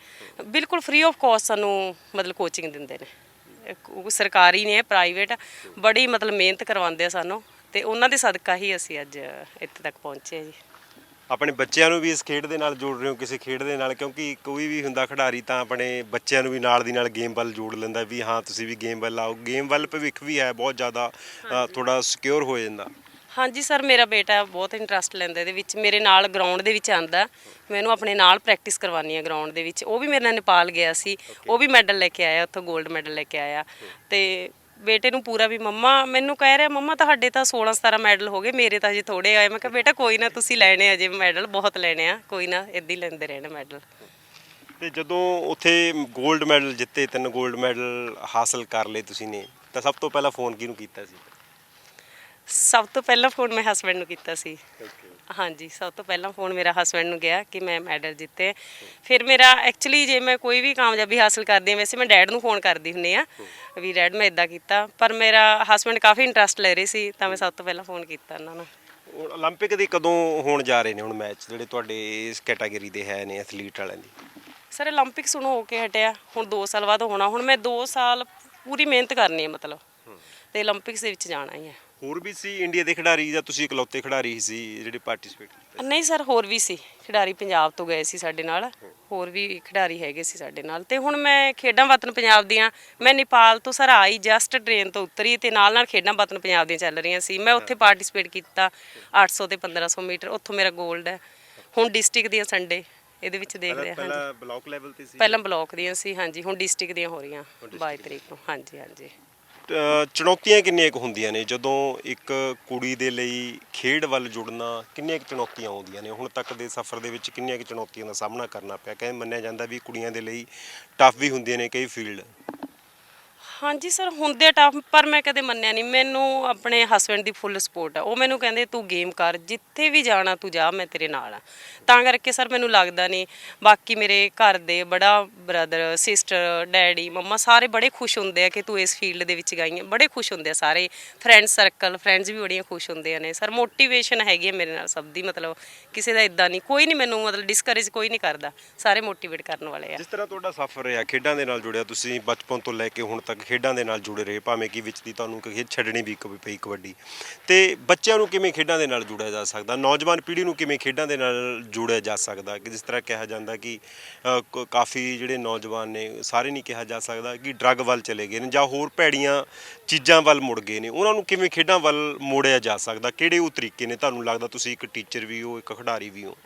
A: ਬਿਲਕੁਲ ਫ੍ਰੀ ਆਫ ਕਾਸਟ ਸਾਨੂੰ ਮਤਲਬ ਕੋਚਿੰਗ ਦਿੰਦੇ ਨੇ। ਉਹ ਸਰਕਾਰੀ ਨੇ ਪ੍ਰਾਈਵੇਟ ਬੜੀ ਮਤਲਬ ਮਿਹਨਤ ਕਰਵਾਉਂਦੇ ਆ ਸਾਨੂੰ। ਤੇ ਉਹਨਾਂ ਦੇ ਸਦਕਾ ਹੀ ਅਸੀਂ ਅੱਜ ਇੱਥੇ ਤੱਕ ਪਹੁੰਚੇ ਜੀ।
B: ਆਪਣੇ ਬੱਚਿਆਂ ਨੂੰ ਵੀ ਇਸ ਖੇਡ ਦੇ ਨਾਲ ਜੋੜ ਰਹੇ ਹੋ ਕਿਸੇ ਖੇਡ ਦੇ ਨਾਲ? ਕਿਉਂਕਿ ਕੋਈ ਵੀ ਹੁੰਦਾ ਖਿਡਾਰੀ ਤਾਂ ਆਪਣੇ ਬੱਚਿਆਂ ਨੂੰ ਵੀ ਨਾਲ ਦੀ ਨਾਲ ਗੇਮ ਵੱਲ ਜੋੜ ਲੈਂਦਾ ਵੀ ਹਾਂ ਤੁਸੀਂ ਵੀ ਗੇਮ ਵੱਲ ਆਓ। ਗੇਮ ਵੱਲ ਭਵਿੱਖ ਵੀ ਹੈ ਬਹੁਤ ਜ਼ਿਆਦਾ ਥੋੜਾ ਸਿਕਿਉਰ ਹੋ ਜਾਂਦਾ।
A: ਹਾਂਜੀ ਸਰ ਮੇਰਾ ਬੇਟਾ ਬਹੁਤ ਇੰਟਰਸਟ ਲੈਂਦਾ ਇਹਦੇ ਵਿੱਚ। ਮੇਰੇ ਨਾਲ ਗਰਾਊਂਡ ਦੇ ਵਿੱਚ ਆਂਦਾ ਮੈਨੂੰ ਆਪਣੇ ਨਾਲ ਪ੍ਰੈਕਟਿਸ ਕਰਵਾਉਣੀ ਹੈ ਗਰਾਊਂਡ ਦੇ ਵਿੱਚ। ਉਹ ਵੀ ਮੇਰੇ ਨਾਲ ਨੇਪਾਲ ਗਿਆ ਸੀ। ਉਹ ਵੀ ਮੈਡਲ ਲੈ ਕੇ ਆਇਆ ਉੱਥੋਂ 골ਡ ਮੈਡਲ ਲੈ ਕੇ ਆਇਆ। ਤੇ ਬੇਟੇ ਨੂੰ ਪੂਰਾ ਵੀ ਮੰਮਾ ਮੈਨੂੰ ਕਹਿ ਰਿਹਾ ਮੰਮਾ ਤੁਹਾਡੇ ਤਾਂ 16 17 ਮੈਡਲ ਹੋ ਗਏ ਮੇਰੇ ਤਾਂ ਅਜੇ ਥੋੜੇ ਆਏ। ਮੈਂ ਕਿਹਾ ਬੇਟਾ ਕੋਈ ਨਾ ਤੁਸੀਂ ਲੈਣੇ ਅਜੇ ਮੈਡਲ ਬਹੁਤ ਲੈਣੇ ਆ ਕੋਈ ਨਾ ਇਦਾਂ ਹੀ ਲੈਂਦੇ ਰਹਿਣਾ ਮੈਡਲ।
B: ਤੇ ਜਦੋਂ ਉੱਥੇ 골ਡ ਮੈਡਲ ਜਿੱਤੇ ਤਿੰਨ 골ਡ ਮੈਡਲ ਹਾਸਲ ਕਰ ਲਏ ਤੁਸੀਂ ਨੇ ਤਾਂ ਸਭ ਤੋਂ ਪਹਿਲਾਂ ਫੋਨ ਕਿਹਨੂੰ ਕੀਤਾ ਸੀ?
A: ਸਭ ਤੋਂ ਪਹਿਲਾਂ ਫੋਨ ਮੈਂ ਹਸਬੰਡ ਨੂੰ ਕੀਤਾ ਸੀ। ਹਾਂਜੀ ਸਭ ਤੋਂ ਪਹਿਲਾਂ ਫੋਨ ਮੇਰਾ ਹਸਬੰਡ ਨੂੰ ਗਿਆ ਕਿ ਮੈਂ ਮੈਡਲ ਜਿੱਤੇ। ਫਿਰ ਮੇਰਾ ਐਕਚੁਅਲੀ ਜੇ ਮੈਂ ਕੋਈ ਵੀ ਕਾਮਯਾਬੀ ਹਾਸਲ ਕਰਦੀ ਹਾਂ ਵੈਸੇ ਮੈਂ ਡੈਡ ਨੂੰ ਫੋਨ ਕਰਦੀ ਹੁੰਨੀ ਆ ਵੀ ਡੈਡ ਮੈਂ ਇਦਾਂ ਕੀਤਾ। ਪਰ ਮੇਰਾ ਹਸਬੰਡ ਕਾਫੀ ਇੰਟਰਸਟ ਲੈ ਰਹੇ ਸੀ ਤਾਂ ਮੈਂ ਸਭ ਤੋਂ ਪਹਿਲਾਂ ਫੋਨ ਕੀਤਾ ਉਹਨਾਂ ਨੂੰ।
B: ਹੁਣ 올림픽 ਦੇ ਕਦੋਂ ਹੋਣ ਜਾ ਰਹੇ ਨੇ ਹੁਣ ਮੈਚ ਜਿਹੜੇ ਤੁਹਾਡੇ ਇਸ ਕੈਟਾਗਰੀ ਦੇ ਹੈ ਨੇ ਐਥਲੀਟ ਵਾਲਿਆਂ ਦੀ?
A: ਸਰ 올림픽 ਸੁਣੋ ਹੋ ਕੇ ਹਟਿਆ ਹੁਣ 2 ਸਾਲ ਬਾਅਦ ਹੋਣਾ। ਹੁਣ ਮੈਂ 2 ਸਾਲ ਪੂਰੀ ਮਿਹਨਤ ਕਰਨੀ ਹੈ ਮਤਲਬ। ਤੇ 올림픽 ਦੇ ਵਿੱਚ ਜਾਣਾ ਹੀ ਹੈ।
B: ਹੋਰ ਵੀ ਸੀ ਇੰਡੀਆ ਦੇ ਖਿਡਾਰੀ ਜਾਂ ਤੁਸੀਂ ਇਕਲੌਤੇ ਖਿਡਾਰੀ ਸੀ ਜਿਹੜੇ ਪਾਰਟਿਸਿਪੇਟ ਕੀਤੇ
A: ਨਹੀਂ ਸਰ ਹੋਰ ਵੀ ਸੀ। ਖਿਡਾਰੀ ਪੰਜਾਬ ਤੋਂ ਗਏ ਸੀ ਸਾਡੇ ਨਾਲ। ਹੋਰ ਵੀ ਖਿਡਾਰੀ ਹੈਗੇ ਸੀ ਸਾਡੇ ਨਾਲ। ਤੇ ਹੁਣ ਮੈਂ ਖੇਡਾਂ ਵਤਨ ਪੰਜਾਬ ਦੀਆਂ ਮੈਂ ਨੇਪਾਲ ਤੋਂ ਸਰ ਆਈ ਜਸਟ ਟ੍ਰੇਨ ਤੋਂ ਉਤਰੀ ਤੇ ਨਾਲ ਨਾਲ ਖੇਡਾਂ ਵਤਨ ਪੰਜਾਬ ਦੀਆਂ ਚੱਲ ਰਹੀਆਂ ਸੀ। ਮੈਂ ਉੱਥੇ ਪਾਰਟਿਸਿਪੇਟ ਕੀਤਾ 800 ਤੇ 1500 ਮੀਟਰ। ਉੱਥੋਂ ਮੇਰਾ 골ਡ ਹੈ। ਹੁਣ ਡਿਸਟ੍ਰਿਕਟ ਦੀਆਂ ਸੰਡੇ ਇਹਦੇ ਵਿੱਚ ਦੇਖ ਰਹੇ ਹਾਂ
B: ਪਹਿਲਾਂ ਬਲਾਕ ਲੈਵਲ ਤੇ ਸੀ?
A: ਪਹਿਲਾਂ ਬਲਾਕ ਦੀਆਂ ਸੀ ਹਾਂਜੀ। ਹੁਣ ਡਿਸਟ੍ਰਿਕਟ ਦੀਆਂ ਹੋ ਰਹੀਆਂ 22 ਤਰੀਕ ਨੂੰ। ਹਾਂਜੀ ਹਾਂਜੀ।
B: ਚੁਣੌਤੀਆਂ ਕਿੰਨੀਆਂ ਕੁ ਹੁੰਦੀਆਂ ਨੇ? ਜਦੋਂ ਇੱਕ ਕੁੜੀ ਦੇ ਲਈ ਖੇਡ ਵੱਲ ਜੁੜਨਾ, ਕਿੰਨੀਆਂ ਕੁ ਚੁਣੌਤੀਆਂ ਆਉਂਦੀਆਂ ਨੇ? ਹੁਣ ਤੱਕ ਦੇ ਸਫ਼ਰ ਦੇ ਵਿੱਚ ਕਿੰਨੀਆਂ ਕੁ ਚੁਣੌਤੀਆਂ ਦਾ ਸਾਹਮਣਾ ਕਰਨਾ ਪਿਆ? ਕਹਿੰਦੇ ਮੰਨਿਆ ਜਾਂਦਾ ਵੀ ਕੁੜੀਆਂ ਦੇ ਲਈ ਟਫ ਵੀ ਹੁੰਦੀਆਂ ਨੇ ਕਈ ਫੀਲਡ
A: ਹਾਂਜੀ ਸਰ, ਹੁੰਦੇ ਟਫ ਪਰ ਮੈਂ ਕਦੇ ਮੰਨਿਆ ਨਹੀਂ। ਮੈਨੂੰ ਆਪਣੇ ਹਸਬੰਡ ਦੀ ਫੁੱਲ ਸਪੋਰਟ ਆ। ਉਹ ਮੈਨੂੰ ਕਹਿੰਦੇ, ਤੂੰ ਗੇਮ ਕਰ, ਜਿੱਥੇ ਵੀ ਜਾਣਾ, ਤੂੰ ਜਾ, ਮੈਂ ਤੇਰੇ ਨਾਲ ਆ। ਤਾਂ ਕਰਕੇ ਸਰ, ਮੈਨੂੰ ਲੱਗਦਾ ਨਹੀਂ। ਬਾਕੀ ਮੇਰੇ ਘਰ ਦੇ ਬੜਾ ਬ੍ਰਦਰ ਸਿਸਟਰ ਡੈਡੀ ਮੰਮਾ ਸਾਰੇ ਬੜੇ ਖੁਸ਼ ਹੁੰਦੇ ਆ ਕਿ ਤੂੰ ਇਸ ਫੀਲਡ ਦੇ ਵਿੱਚ ਗਈ ਹੈ। ਬੜੇ ਖੁਸ਼ ਹੁੰਦੇ ਆ ਸਾਰੇ। ਫਰੈਂਡ ਸਰਕਲ ਫਰੈਂਡਸ ਵੀ ਬੜੀਆਂ ਖੁਸ਼ ਹੁੰਦੇ ਨੇ। ਸਰ ਮੋਟੀਵੇਸ਼ਨ ਹੈਗੀ ਹੈ ਮੇਰੇ ਨਾਲ ਸਭ ਦੀ। ਮਤਲਬ ਕਿਸੇ ਦਾ ਇਦਾਂ ਨਹੀਂ। ਕੋਈ ਨਹੀਂ ਮੈਨੂੰ ਮਤਲਬ ਡਿਸਕਰੇਜ ਕੋਈ ਨਹੀਂ ਕਰਦਾ। ਸਾਰੇ ਮੋਟੀਵੇਟ ਕਰਨ ਵਾਲੇ ਆ।
B: ਜਿਸ ਤਰ੍ਹਾਂ ਤੁਹਾਡਾ ਸਫ਼ਰ ਰਿਹਾ, ਖੇਡਾਂ ਦੇ ਨਾਲ ਜੁੜਿਆ ਤੁਸੀਂ ਬਚਪਨ ਤੋਂ ਲੈ ਕੇ ਹੁਣ ਤੱਕ। ਖੇਡਾਂ ਦੇ ਨਾਲ ਜੁੜੇ ਰਹੇ, ਭਾਵੇਂ ਕਿ ਵਿੱਚ ਦੀ ਤੁਹਾਨੂੰ ਖੇਡ ਛੱਡਣੀ ਵੀ ਕ- ਪਈ ਕਬੱਡੀ। ਤੇ ਬੱਚਿਆਂ ਨੂੰ ਕਿਵੇਂ ਖੇਡਾਂ ਦੇ ਨਾਲ ਜੁੜਿਆ ਜਾ ਸਕਦਾ? ਨੌਜਵਾਨ ਪੀੜ੍ਹੀ ਨੂੰ ਕਿਵੇਂ ਖੇਡਾਂ ਦੇ ਨਾਲ ਜੋੜਿਆ ਜਾ ਸਕਦਾ? ਕਿ ਜਿਸ ਤਰ੍ਹਾਂ ਕਿਹਾ ਜਾਂਦਾ ਕਿ ਕ- ਕਾਫੀ ਜਿਹੜੇ ਨੌਜਵਾਨ ਨੇ, ਸਾਰੇ ਨਹੀਂ ਕਿਹਾ ਜਾ ਸਕਦਾ ਕਿ ਡਰੱਗ ਵੱਲ ਚਲੇ ਗਏ ਨੇ ਜਾਂ ਹੋਰ ਭੈੜੀਆਂ ਚੀਜ਼ਾਂ ਵੱਲ ਮੁੜ ਗਏ ਨੇ। ਉਹਨਾਂ ਨੂੰ ਕਿਵੇਂ ਖੇਡਾਂ ਵੱਲ ਮੋੜਿਆ ਜਾ ਸਕਦਾ? ਕਿਹੜੇ ਉਹ ਤਰੀਕੇ ਨੇ? ਤੁਹਾਨੂੰ ਲੱਗਦਾ ਤੁਸੀਂ ਇੱਕ ਟੀਚਰ ਵੀ ਹੋ, ਇੱਕ ਖਿਡਾਰੀ ਵੀ ਹੋ?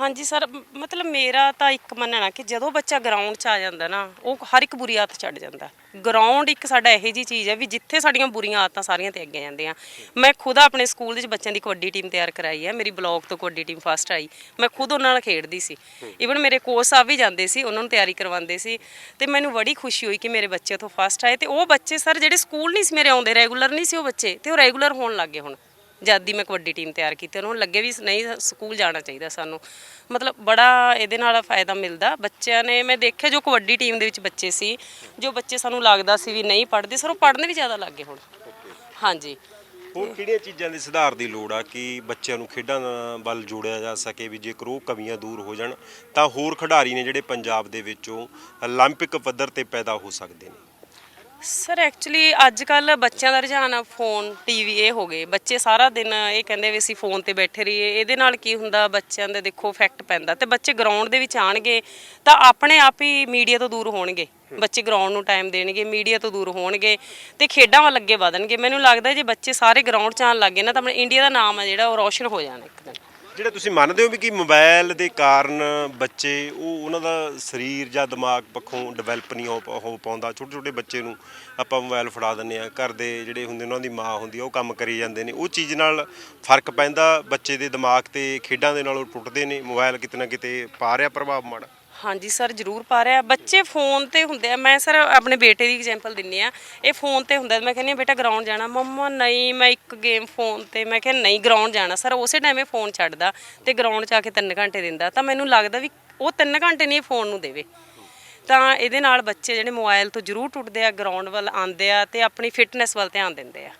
A: ਹਾਂਜੀ ਸਰ, ਮ- ਮਤਲਬ ਮੇਰਾ ਤਾਂ ਇੱਕ ਮੰਨਣਾ ਕਿ ਜਦੋਂ ਬੱਚਾ ਗਰਾਊਂਡ 'ਚ ਆ ਜਾਂਦਾ ਨਾ, ਉਹ ਹਰ ਇੱਕ ਬੁਰੀ ਆਦਤ ਛੱਡ ਜਾਂਦਾ। ਗਰਾਊਂਡ ਇੱਕ ਸਾਡਾ ਇਹੋ ਜੀ ਚੀਜ਼ ਹੈ ਵੀ ਜਿੱਥੇ ਸਾਡੀਆਂ ਬੁਰੀਆਂ ਆਦਤਾਂ ਸਾਰੀਆਂ ਤੇ ਅੱਗੇ ਜਾਂਦੀਆਂ। ਮੈਂ ਖੁਦ ਆਪਣੇ ਸਕੂਲ ਦੇ ਵਿੱਚ ਬੱਚਿਆਂ ਦੀ ਕਬੱਡੀ ਟੀਮ ਤਿਆਰ ਕਰਾਈ ਹੈ, ਮੇਰੀ ਬਲਾਕ ਤੋਂ ਕਬੱਡੀ ਟੀਮ ਫਸਟ ਆਈ। ਮੈਂ ਖੁਦ ਉਹਨਾਂ ਨਾਲ ਖੇਡਦੀ ਸੀ। ਈਵਨ ਮੇਰੇ ਕੋਚ ਸਾਹਿਬ ਵੀ ਜਾਂਦੇ ਸੀ, ਉਹਨਾਂ ਨੂੰ ਤਿਆਰੀ ਕਰਵਾਉਂਦੇ ਸੀ। ਤੇ ਮੈਨੂੰ ਬੜੀ ਖੁਸ਼ੀ ਹੋਈ ਕਿ ਮੇਰੇ ਬੱਚੇ ਤੋਂ ਫਸਟ ਆਏ। ਤੇ ਉਹ ਬੱਚੇ ਸਰ ਜਿਹੜੇ ਸਕੂਲ ਨਹੀਂ ਸੀ ਮੇਰੇ ਆਉਂਦੇ ਰੈਗੂਲਰ ਨਹੀਂ ਸੀ ਉਹ ਬੱਚੇ, ਤੇ ਉਹ ਰੈਗੂਲਰ ਹੋਣ ਲੱਗ ਗਏ ਹੁਣ। ਜਦ ਦੀ ਮੈਂ ਕਬੱਡੀ ਟੀਮ ਤਿਆਰ ਕੀਤੀ ਉਹਨਾਂ ਨੂੰ ਲੱਗੇ ਵੀ ਨਹੀਂ ਸਕੂਲ ਜਾਣਾ ਚਾਹੀਦਾ ਸਾਨੂੰ ਮਤਲਬ ਬੜਾ ਇਹਦੇ ਨਾਲ ਫਾਇਦਾ ਮਿਲਦਾ ਬੱਚਿਆਂ ਨੇ ਮੈਂ ਦੇਖਿਆ ਜੋ ਕਬੱਡੀ ਟੀਮ ਦੇ ਵਿੱਚ ਬੱਚੇ ਸੀ ਜੋ ਬੱਚੇ ਸਾਨੂੰ ਲੱਗਦਾ ਸੀ ਵੀ ਨਹੀਂ ਪੜ੍ਹਦੇ ਸਰ ਉਹ ਪੜ੍ਹਨ ਵੀ ਜ਼ਿਆਦਾ ਲੱਗੇ ਹੁਣ ਹਾਂਜੀ
B: ਹੋਰ ਕਿਹੜੀਆਂ ਚੀਜ਼ਾਂ ਦੇ ਸੁਧਾਰ ਦੀ ਲੋੜ ਆ ਕਿ ਬੱਚਿਆਂ ਨੂੰ ਖੇਡਾਂ ਵੱਲ ਜੋੜਿਆ ਜਾ ਸਕੇ ਵੀ ਜੇਕਰ ਉਹ ਕਮੀਆਂ ਦੂਰ ਹੋ ਜਾਣ ਤਾਂ ਹੋਰ ਖਿਡਾਰੀ ਨੇ ਜਿਹੜੇ ਪੰਜਾਬ ਦੇ ਵਿੱਚੋਂ 올림픽 ਪੱਧਰ ਤੇ ਪੈਦਾ ਹੋ ਸਕਦੇ ਨੇ
A: ਸਰ ਐਕਚੁਅਲੀ ਅੱਜ ਕੱਲ ਬੱਚਿਆਂ ਦਾ ਰੁਝਾਨ ਫੋਨ ਟੀਵੀ ਇਹ ਹੋ ਗਏ। ਬੱਚੇ ਸਾਰਾ ਦਿਨ ਇਹ ਕਹਿੰਦੇ ਵੀ ਅਸੀਂ ਫੋਨ ਤੇ ਬੈਠੇ ਰਹੀਏ। ਇਹਦੇ ਨਾਲ ਕੀ ਹੁੰਦਾ, ਬੱਚਿਆਂ ਦੇ ਦੇਖੋ ਇਫੈਕਟ ਪੈਂਦਾ। ਤੇ ਬੱਚੇ ਗਰਾਊਂਡ ਦੇ ਵਿੱਚ ਆਣਗੇ ਤਾਂ ਆਪਣੇ ਆਪ ਹੀ ਮੀਡੀਆ ਤੋਂ ਦੂਰ ਹੋਣਗੇ। ਬੱਚੇ ਗਰਾਊਂਡ ਨੂੰ ਟਾਈਮ ਦੇਣਗੇ ਮੀਡੀਆ ਤੋਂ ਦੂਰ ਹੋਣਗੇ ਤੇ ਖੇਡਾਂ ਵੱਲ ਅੱਗੇ ਵਧਣਗੇ। ਮੈਨੂੰ ਲੱਗਦਾ ਜੇ ਬੱਚੇ ਸਾਰੇ ਗਰਾਊਂਡ 'ਚ ਆਉਣ ਲੱਗੇ ਨਾ, ਤਾਂ ਆਪਣੇ ਇੰਡੀਆ ਦਾ ਨਾਮ ਆ ਜਿਹੜਾ, ਉਹ ਰੌਸ਼ਨ ਹੋ ਜਾਣਾ ਇੱਕ ਦਿਨ।
B: ਜਿਹੜਾ ਤੁਸੀਂ ਮੰਨਦੇ ਹੋ ਵੀ ਕਿ ਮੋਬਾਈਲ ਦੇ ਕਾਰਨ ਬੱਚੇ, ਉਹ ਉਹਨਾਂ ਦਾ ਸਰੀਰ ਜਾਂ ਦਿਮਾਗ ਪੱਖੋਂ ਡਿਵੈਲਪ ਨਹੀਂ ਹੋ ਪ, ਹੋ ਪਾਉਂਦਾ। ਛੋਟੇ ਛੋਟੇ ਬੱਚੇ ਨੂੰ ਆਪਾਂ ਮੋਬਾਈਲ ਫੜਾ ਦਿੰਦੇ ਆ ਘਰ ਦੇ ਜਿਹੜੇ ਹੁੰਦੇ ਉਹਨਾਂ ਦੀ ਮਾਂ ਹੁੰਦੀ ਆ, ਉਹ ਕੰਮ ਕਰੀ ਜਾਂਦੇ ਨੇ। ਉਹ ਚੀਜ਼ ਨਾਲ ਫ਼ਰਕ ਪੈਂਦਾ। ਬੱਚੇ ਦੇ ਦਿਮਾਗ ਤੇ ਖੇਡਾਂ ਦੇ ਨਾਲ ਉਹ ਟੁੱਟਦੇ ਨੇ। ਮੋਬਾਈਲ ਕਿਤੇ ਨਾ ਕਿਤੇ ਪਾ ਰਿਹਾ ਪ੍ਰਭਾਵ ਮਾੜਾ।
A: ਹਾਂਜੀ ਸਰ, ਜ਼ਰੂਰ ਪਾ ਰਿਹਾ। ਬੱਚੇ ਫੋਨ ਤੇ ਹੁੰਦੇ ਆ। ਮੈਂ ਸਰ ਆਪਣੇ ਬੇਟੇ ਦੀ ਐਗਜ਼ਾਮਪਲ ਦਿੰਨੀ ਆ। ਇਹ ਫੋਨ ਤੇ ਹੁੰਦਾ। ਮੈਂ ਕਹਿੰਦੀ ਆ, ਬੇਟਾ ਗਰਾਊਂਡ ਜਾਣਾ। ਮੰਮਾ, ਨਹੀਂ, ਮੈਂ ਇੱਕ ਗੇਮ ਫੋਨ ਤੇ ਮੈਂ ਕਿਹਾ, ਨਹੀਂ ਗਰਾਊਂਡ ਜਾਣਾ। ਸਰ, ਉਸੇ ਟਾਈਮ ਇਹ ਫੋਨ ਛੱਡਦਾ ਤੇ ਗਰਾਊਂਡ 'ਚ ਆ ਕੇ 3 ਘੰਟੇ ਦਿੰਦਾ। ਤਾਂ ਮੈਨੂੰ ਲੱਗਦਾ ਵੀ ਉਹ 3 ਘੰਟੇ ਨਹੀਂ ਫੋਨ ਨੂੰ ਦੇਵੇ। ਤਾਂ ਇਹਦੇ ਨਾਲ ਬੱਚੇ ਜਿਹੜੇ ਮੋਬਾਈਲ ਤੋਂ ਜ਼ਰੂਰ ਟੁੱਟਦੇ ਆ ਗਰਾਊਂਡ ਵੱਲ ਆਉਂਦੇ ਆ ਤੇ ਆਪਣੀ ਫਿਟਨੈਸ ਵੱਲ ਧਿਆਨ ਦਿੰਦੇ ਆ।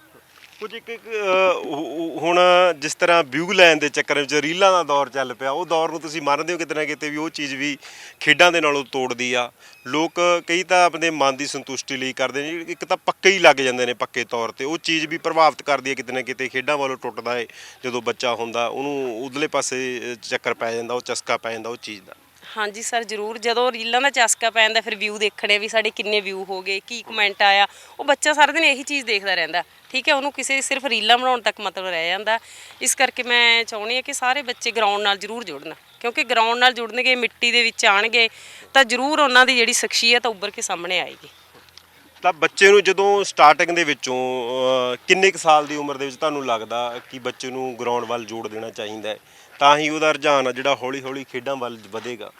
B: ਕੁਝ ਇੱਕ ਇੱਕ, ਅਹ, ਹੁ- ਹੁਣ ਜਿਸ ਤਰ੍ਹਾਂ ਵਿਊ ਲੈਣ ਦੇ ਚੱਕਰ ਵਿੱਚ ਰੀਲਾਂ ਦਾ ਦੌਰ ਚੱਲ ਪਿਆ ਉਹ ਦੌਰ ਨੂੰ ਤੁਸੀਂ ਮੰਨਦੇ ਹੋ ਕਿਤੇ ਨਾ ਕਿਤੇ ਵੀ ਉਹ ਚੀਜ਼ ਵੀ ਖੇਡਾਂ ਦੇ ਨਾਲੋਂ ਤੋੜਦੀ ਆ। ਲੋਕ ਕਈ ਤਾਂ ਆਪਣੇ ਮਨ ਦੀ ਸੰਤੁਸ਼ਟੀ ਲਈ ਕਰਦੇ ਨੇ ਇੱਕ ਤਾਂ ਪੱਕੇ ਹੀ ਲੱਗ ਜਾਂਦੇ ਨੇ ਪੱਕੇ ਤੌਰ ਤੇ ਉਹ ਚੀਜ਼ ਵੀ ਪ੍ਰਭਾਵਿਤ ਕਰਦੀ ਹੈ ਕਿਤੇ ਨਾ ਕਿਤੇ ਖੇਡਾਂ ਵੱਲੋਂ ਟੁੱਟਦਾ ਹੈ ਜਦੋਂ ਬੱਚਾ ਹੁੰਦਾ ਉਹਨੂੰ ਉਧਰਲੇ ਪਾਸੇ ਅਹ, ਚੱਕਰ ਪੈ ਜਾਂਦਾ ਉਹ ਚਸਕਾ ਪੈ ਜਾਂਦਾ ਉਹ ਚੀਜ਼ ਦਾ।
A: ਹਾਂਜੀ ਸਰ ਜ਼ਰੂਰ। ਜਦੋਂ ਰੀਲਾਂ ਦਾ ਚਸਕਾ ਜਾਂਦਾ ਫਿਰ ਵਿਊ ਦੇਖਣੇ ਵੀ ਸਾਡੇ ਕਿੰਨੇ ਵਿਊ ਹੋ ਗਏ ਕੀ ਕਮੈਂਟ ਆਇਆ। ਉਹ ਬੱਚਾ ਸਾਰਾ ਦਿਨ ਇਹੀ ਚੀਜ਼ ਦੇਖਦਾ ਰਹਿੰਦਾ। ਠੀਕ ਹੈ ਉਹਨੂੰ ਕਿਸੇ ਸਿਰਫ ਰੀਲਾਂ ਬਣਾਉਣ ਤੱਕ ਮਤਲਬ ਰਹਿ ਜਾਂਦਾ। ਇਸ ਕਰਕੇ ਮੈਂ ਚਾਹੁੰਦੀ ਹਾਂ ਕਿ ਸਾਰੇ ਬੱਚੇ ਗਰਾਊਂਡ ਨਾਲ ਜ਼ਰੂਰ ਜੁੜਨ ਕਿਉਂਕਿ ਗਰਾਊਂਡ ਨਾਲ ਜੁੜਨਗੇ ਮਿੱਟੀ ਦੇ ਵਿੱਚ ਆਣਗੇ ਤਾਂ ਜ਼ਰੂਰ ਉਹਨਾਂ ਦੀ ਜਿਹੜੀ ਸ਼ਖਸੀਅਤ ਆ ਉੱਭਰ ਕੇ ਸਾਹਮਣੇ ਆਏਗੀ।
B: ਤਾਂ ਬੱਚੇ ਨੂੰ ਜਦੋਂ ਸਟਾਰਟਿੰਗ ਦੇ ਵਿੱਚੋਂ ਅਹ, ਕਿੰਨੇ ਕੁ ਸਾਲ ਦੀ ਉਮਰ ਦੇ ਵਿੱਚ ਤੁਹਾਨੂੰ ਲੱਗਦਾ ਕਿ ਬੱਚੇ ਨੂੰ ਗਰਾਊਂਡ ਵੱਲ ਜੋੜ ਦੇਣਾ ਚਾਹੀਦਾ ਹੈ? ਤਾਂ ਹੀ ਉਹਦਾ ਰੁਝਾਨ ਆ ਜਿਹੜਾ ਹੌਲੀ ਹੌਲੀ ਖੇਡਾਂ ਵੱਲ ਵਧੇਗਾ।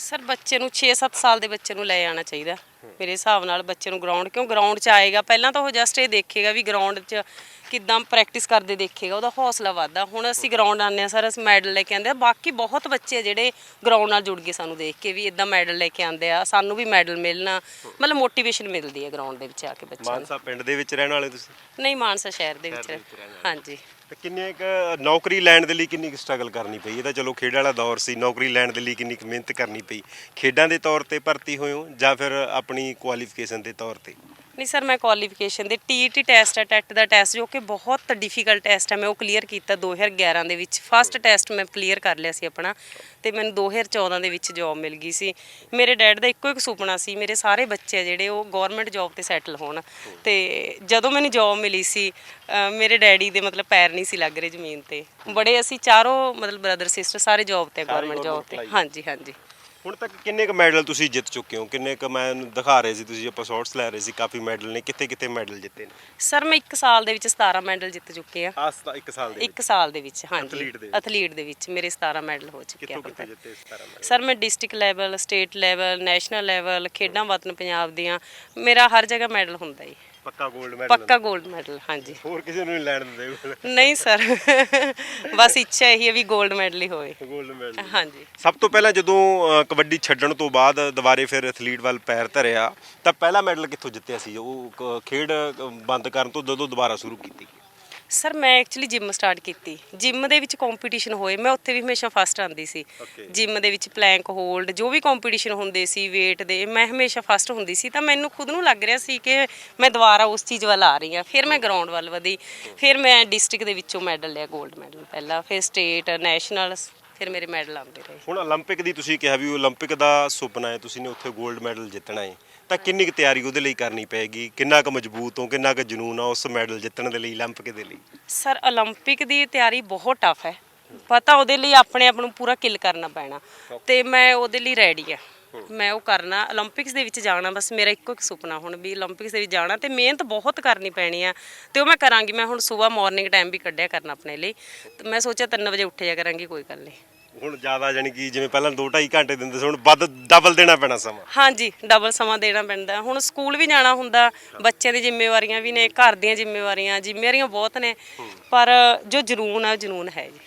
A: ਸਰ ਬੱਚੇ ਨੂੰ 6-7 ਸਾਲ ਦੇ ਬੱਚੇ ਨੂੰ ਲੈ ਆਣਾ ਚਾਹੀਦਾ। ਮੇਰੇ ਹਿਸਾਬ ਨਾਲ ਬੱਚੇ ਨੂੰ ਗਰਾਊਂਡ ਕਿਉਂ ਗਰਾਊਂਡ 'ਚ ਆਏਗਾ? ਪਹਿਲਾਂ ਤਾਂ ਉਹ ਜਸਟ ਇਹ ਦੇਖੇਗਾ ਵੀ ਗਰਾਊਂਡ 'ਚ ਕਿੱਦਾਂ ਪ੍ਰੈਕਟਿਸ ਕਰਦੇ ਦੇਖੇਗਾ ਉਹਦਾ ਹੌਸਲਾ ਵੱਧਦਾ। ਹੁਣ ਅਸੀਂ ਗਰਾਊਂਡ ਆਉਂਦੇ ਆ ਸਰ ਅਸੀਂ ਮੈਡਲ ਲੈ ਕੇ ਆਉਂਦੇ ਆ ਬਾਕੀ ਬਹੁਤ ਬੱਚੇ ਆ ਜਿਹੜੇ ਗਰਾਊਂਡ ਨਾਲ ਜੁੜ ਗਏ ਸਾਨੂੰ ਦੇਖ ਕੇ ਵੀ ਇਦਾਂ ਮੈਡਲ ਲੈ ਕੇ ਆਉਂਦੇ ਆ। ਸਾਨੂੰ ਵੀ ਮੈਡਲ ਮਿਲਣਾ ਮਤਲਬ ਮੋਟੀਵੇਸ਼ਨ ਮਿਲਦੀ ਹੈ ਗਰਾਊਂਡ ਦੇ ਵਿੱਚ ਆ ਕੇ ਬੱਚਿਆਂ ਨੂੰ।
B: ਮਾਨਸਾ ਪਿੰਡ ਦੇ ਵਿੱਚ ਰਹਿਣ ਵਾਲੇ ਤੁਸੀਂ?
A: ਨਹੀਂ ਮਾਨਸਾ ਸ਼ਹਿਰ ਦੇ ਵਿੱਚ ਹਾਂਜੀ।
B: ਤੇ ਕਿੰਨੇ ਕੁ ਨੌਕਰੀ ਲੈਣ ਦੇ ਲਈ ਕਿੰਨੀ ਕੁ ਸਟਰਗਲ ਕਰਨੀ ਪਈ? ਇਹ ਤਾਂ ਚਲੋ ਖੇਡ ਵਾਲਾ ਦੌਰ ਸੀ, ਨੌਕਰੀ ਲੈਣ ਦੇ ਲਈ ਕਿੰਨੀ ਕੁ ਮਿਹਨਤ ਕਰਨੀ ਪਈ। ਖੇਡਾਂ ਦੇ ਤੌਰ ਤੇ ਭਰਤੀ ਹੋਏ ਹੋ ਜਾਂ ਫਿਰ ਆਪਣੀ ਕੁਆਲੀਫਿਕੇਸ਼ਨ ਦੇ ਤੌਰ ਤੇ?
A: ਨਹੀਂ ਸਰ ਮੈਂ ਕੁਆਲੀਫਿਕੇਸ਼ਨ ਦੇ ਟੀਟੀ ਟੈਸਟ ਹੈ ਟੈਟ ਦਾ ਟੈਸਟ ਜੋ ਕਿ ਬਹੁਤ ਡਿਫਿਕਲਟ ਟੈਸਟ ਹੈ ਮੈਂ ਉਹ ਕਲੀਅਰ ਕੀਤਾ 2011 ਦੇ ਵਿੱਚ। ਫਸਟ ਟੈਸਟ ਮੈਂ ਕਲੀਅਰ ਕਰ ਲਿਆ ਸੀ ਆਪਣਾ ਤੇ ਮੈਨੂੰ 2014 ਦੇ ਵਿੱਚ ਜੌਬ ਮਿਲ ਗਈ ਸੀ। ਮੇਰੇ ਡੈਡ ਦਾ ਇੱਕੋ ਇੱਕ ਸੁਪਨਾ ਸੀ ਮੇਰੇ ਸਾਰੇ ਬੱਚੇ ਜਿਹੜੇ ਉਹ ਗਵਰਨਮੈਂਟ ਜੌਬ ਤੇ ਸੈਟਲ ਹੋਣ। ਤੇ ਜਦੋਂ ਮੈਨੂੰ ਜੌਬ ਮਿਲੀ ਸੀ ਮੇਰੇ ਡੈਡੀ ਦੇ ਮਤਲਬ ਪੈਰ ਨਹੀਂ ਸੀ ਲੱਗ ਰਹੇ ਜ਼ਮੀਨ ਤੇ। ਬੜੇ ਅਸੀਂ ਚਾਰੋਂ ਮਤਲਬ ਬ੍ਰਦਰ ਸਿਸਟਰ ਸਾਰੇ ਜੌਬ ਤੇ ਗਵਰਨਮੈਂਟ ਜੌਬ ਤੇ। ਹਾਂਜੀ ਹਾਂਜੀ।
B: ਹੁਣ ਤੱਕ ਕਿੰਨੇ ਕੁ ਮੈਡਲ ਤੁਸੀਂ ਜਿੱਤ ਚੁੱਕੇ ਹੋ? ਕਿੰਨੇ ਕੁ ਮੈਂ ਦਿਖਾ ਰਹੇ ਸੀ ਤੁਸੀਂ ਆਪਾਂ ਸ਼ਾਰਟਸ ਲੈ ਰਹੇ ਸੀ ਕਾਫੀ ਮੈਡਲ ਨੇ। ਕਿੱਥੇ ਕਿੱਥੇ ਮੈਡਲ ਜਿੱਤੇ ਨੇ?
A: ਸਰ ਮੈਂ 1 ਸਾਲ ਦੇ ਵਿੱਚ 17 ਮੈਡਲ ਜਿੱਤ ਚੁੱਕੇ ਆ।
B: ਆਸ ਤਾਂ 1 ਸਾਲ ਦੇ
A: ਇੱਕ ਸਾਲ ਦੇ ਵਿੱਚ ਹਾਂਜੀ। ਐਥਲੀਟ ਦੇ ਵਿੱਚ? ਮੇਰੇ 17 ਮੈਡਲ ਹੋ ਚੁੱਕੇ ਆ
B: ਕਿੱਥੋਂ ਜਿੱਤੇ 17 ਮੈਡਲ?
A: ਸਰ ਮੈਂ district level state level national level ਖੇਡਾਂ ਵਤਨ ਪੰਜਾਬ ਦੀਆਂ। ਮੇਰਾ ਹਰ ਜਗ੍ਹਾ ਮੈਡਲ ਹੁੰਦਾ ਜੀ
B: ਪੱਕਾ 골ਡ ਮੈਡਲ
A: ਪੱਕਾ 골ਡ ਮੈਡਲ ਹਾਂਜੀ।
B: ਹੋਰ ਕਿਸੇ ਨੂੰ ਨਹੀਂ ਲੈਣ ਦਿੰਦੇ
A: ਨਹੀਂ ਸਰ। ਬਸ ਇੱਛਾ ਇਹੀ ਹੈ ਵੀ 골ਡ ਮੈਡਲ ਹੀ ਹੋਵੇ।
B: 골ਡ ਮੈਡਲ
A: ਹਾਂਜੀ।
B: ਸਭ ਤੋਂ ਪਹਿਲਾਂ ਜਦੋਂ ਕਬੱਡੀ ਛੱਡਣ ਤੋਂ ਬਾਅਦ ਦੁਬਾਰੇ ਫਿਰ ਐਥਲੀਟ ਵੱਲ ਪੈਰ ਧਰਿਆ ਤਾਂ ਪਹਿਲਾ ਮੈਡਲ ਕਿੱਥੋਂ ਜਿੱਤਿਆ ਸੀ? ਉਹ ਖੇਡ ਬੰਦ ਕਰਨ ਤੋਂ ਜਦੋਂ ਦੁਬਾਰਾ ਸ਼ੁਰੂ ਕੀਤੀ?
A: ਸਰ ਮੈਂ ਐਕਚੁਅਲੀ ਜਿਮ ਸਟਾਰਟ ਕੀਤੀ। ਜਿਮ ਦੇ ਵਿੱਚ ਕੰਪੀਟੀਸ਼ਨ ਹੋਏ। ਮੈਂ ਉੱਥੇ ਵੀ ਹਮੇਸ਼ਾ ਫਸਟ ਆਉਂਦੀ ਸੀ। ਜਿਮ ਦੇ ਵਿੱਚ ਪਲੈਂਕ ਹੋਲਡ ਜੋ ਵੀ ਕੰਪੀਟੀਸ਼ਨ ਹੁੰਦੇ ਸੀ weight ਦੇ ਮੈਂ ਹਮੇਸ਼ਾ ਫਸਟ ਹੁੰਦੀ ਸੀ। ਤਾਂ ਮੈਨੂੰ ਖੁਦ ਨੂੰ ਲੱਗ ਰਿਹਾ ਸੀ ਕਿ ਮੈਂ ਦੁਬਾਰਾ ਉਸ ਚੀਜ਼ ਵੱਲ ਆ ਰਹੀ ਹਾਂ। ਫਿਰ ਮੈਂ ਗਰਾਊਂਡ ਵੱਲ ਵਧੀ। ਫਿਰ ਮੈਂ ਡਿਸਟ੍ਰਿਕਟ ਦੇ ਵਿੱਚੋਂ ਮੈਡਲ ਲਿਆ 골ਡ ਮੈਡਲ ਪਹਿਲਾ। ਫਿਰ ਸਟੇਟ ਨੈਸ਼ਨਲ ਫਿਰ ਮੇਰੇ ਮੈਡਲ ਆਉਂਦੇ ਰਹੇ।
B: ਹੁਣ 올림픽 ਦੀ ਤੁਸੀਂ ਕਿਹਾ ਵੀ 올림픽 ਦਾ ਸੁਪਨਾ ਹੈ। ਤੁਸੀਂ ਨੇ ਉੱਥੇ 골ਡ ਮੈਡਲ ਜਿੱਤਣਾ ਹੈ। ਤਾਂ ਕਿੰਨੀ ਕੁ ਤਿਆਰੀ ਉਹਦੇ ਲਈ ਕਰਨੀ ਪਏਗੀ? ਕਿੰਨਾ ਕੁ ਮਜ਼ਬੂਤ ਹੋ? ਕਿੰਨਾ ਕੁ ਜਨੂਨ ਆ ਉਸ ਮੈਡਲ ਜਿੱਤਣ ਦੇ ਲਈ 올림픽 ਦੇ ਲਈ?
A: ਸਰ 올림픽 ਦੀ ਤਿਆਰੀ ਬਹੁਤ ਟਫ ਹੈ। ਪਤਾ ਉਹਦੇ ਲਈ ਆਪਣੇ ਆਪ ਨੂੰ ਪੂਰਾ ਕਿਲ ਕਰਨਾ ਪੈਣਾ। ਤੇ ਮੈਂ ਉਹਦੇ ਲਈ ਰੈਡੀ ਆ। ਮੈਂ ਉਹ ਕਰਨਾ। 올림픽ਸ ਦੇ ਵਿੱਚ ਜਾਣਾ, ਬਸ ਮੇਰਾ ਇੱਕੋ ਇੱਕ ਸੁਪਨਾ ਹੁਣ ਵੀ 올림픽ਸ ਦੇ ਵਿੱਚ ਜਾਣਾ ਤੇ ਮਿਹਨਤ ਬਹੁਤ ਕਰਨੀ ਪੈਣੀ ਆ। ਤੇ ਉਹ ਮੈਂ ਕਰਾਂਗੀ। ਮੈਂ ਹੁਣ ਸਵੇਰ ਮਾਰਨਿੰਗ ਟਾਈਮ ਵੀ ਕੱਢਿਆ ਕਰਨਾ ਆਪਣੇ ਲਈ। ਮੈਂ ਸੋਚਿਆ 3 ਵਜੇ ਉੱਠਿਆ ਕਰਾਂਗੀ, ਕੋਈ ਗੱਲ ਨਹੀਂ।
B: ਹੁਣ ਜ਼ਿਆਦਾ ਜਾਨੀ ਕਿ ਜਿਵੇਂ ਪਹਿਲਾਂ 2.5 ਘੰਟੇ ਦਿੰਦੇ ਸੀ ਹੁਣ ਵੱਧ ਡਬਲ ਦੇਣਾ ਪੈਣਾ ਸਮਾਂ।
A: ਹਾਂਜੀ ਡਬਲ ਸਮਾਂ ਦੇਣਾ ਪੈਂਦਾ। ਹੁਣ ਸਕੂਲ ਵੀ ਜਾਣਾ ਹੁੰਦਾ ਬੱਚਿਆਂ ਦੀ ਜ਼ਿੰਮੇਵਾਰੀਆਂ ਵੀ ਨੇ ਘਰ ਦੀਆਂ ਜ਼ਿੰਮੇਵਾਰੀਆਂ ਜ਼ਿੰਮੇਵਾਰੀਆਂ ਬਹੁਤ ਨੇ। ਪਰ ਜੋ ਜਨੂਨ ਆ ਉਹ ਜਨੂਨ ਹੈ ਜੀ।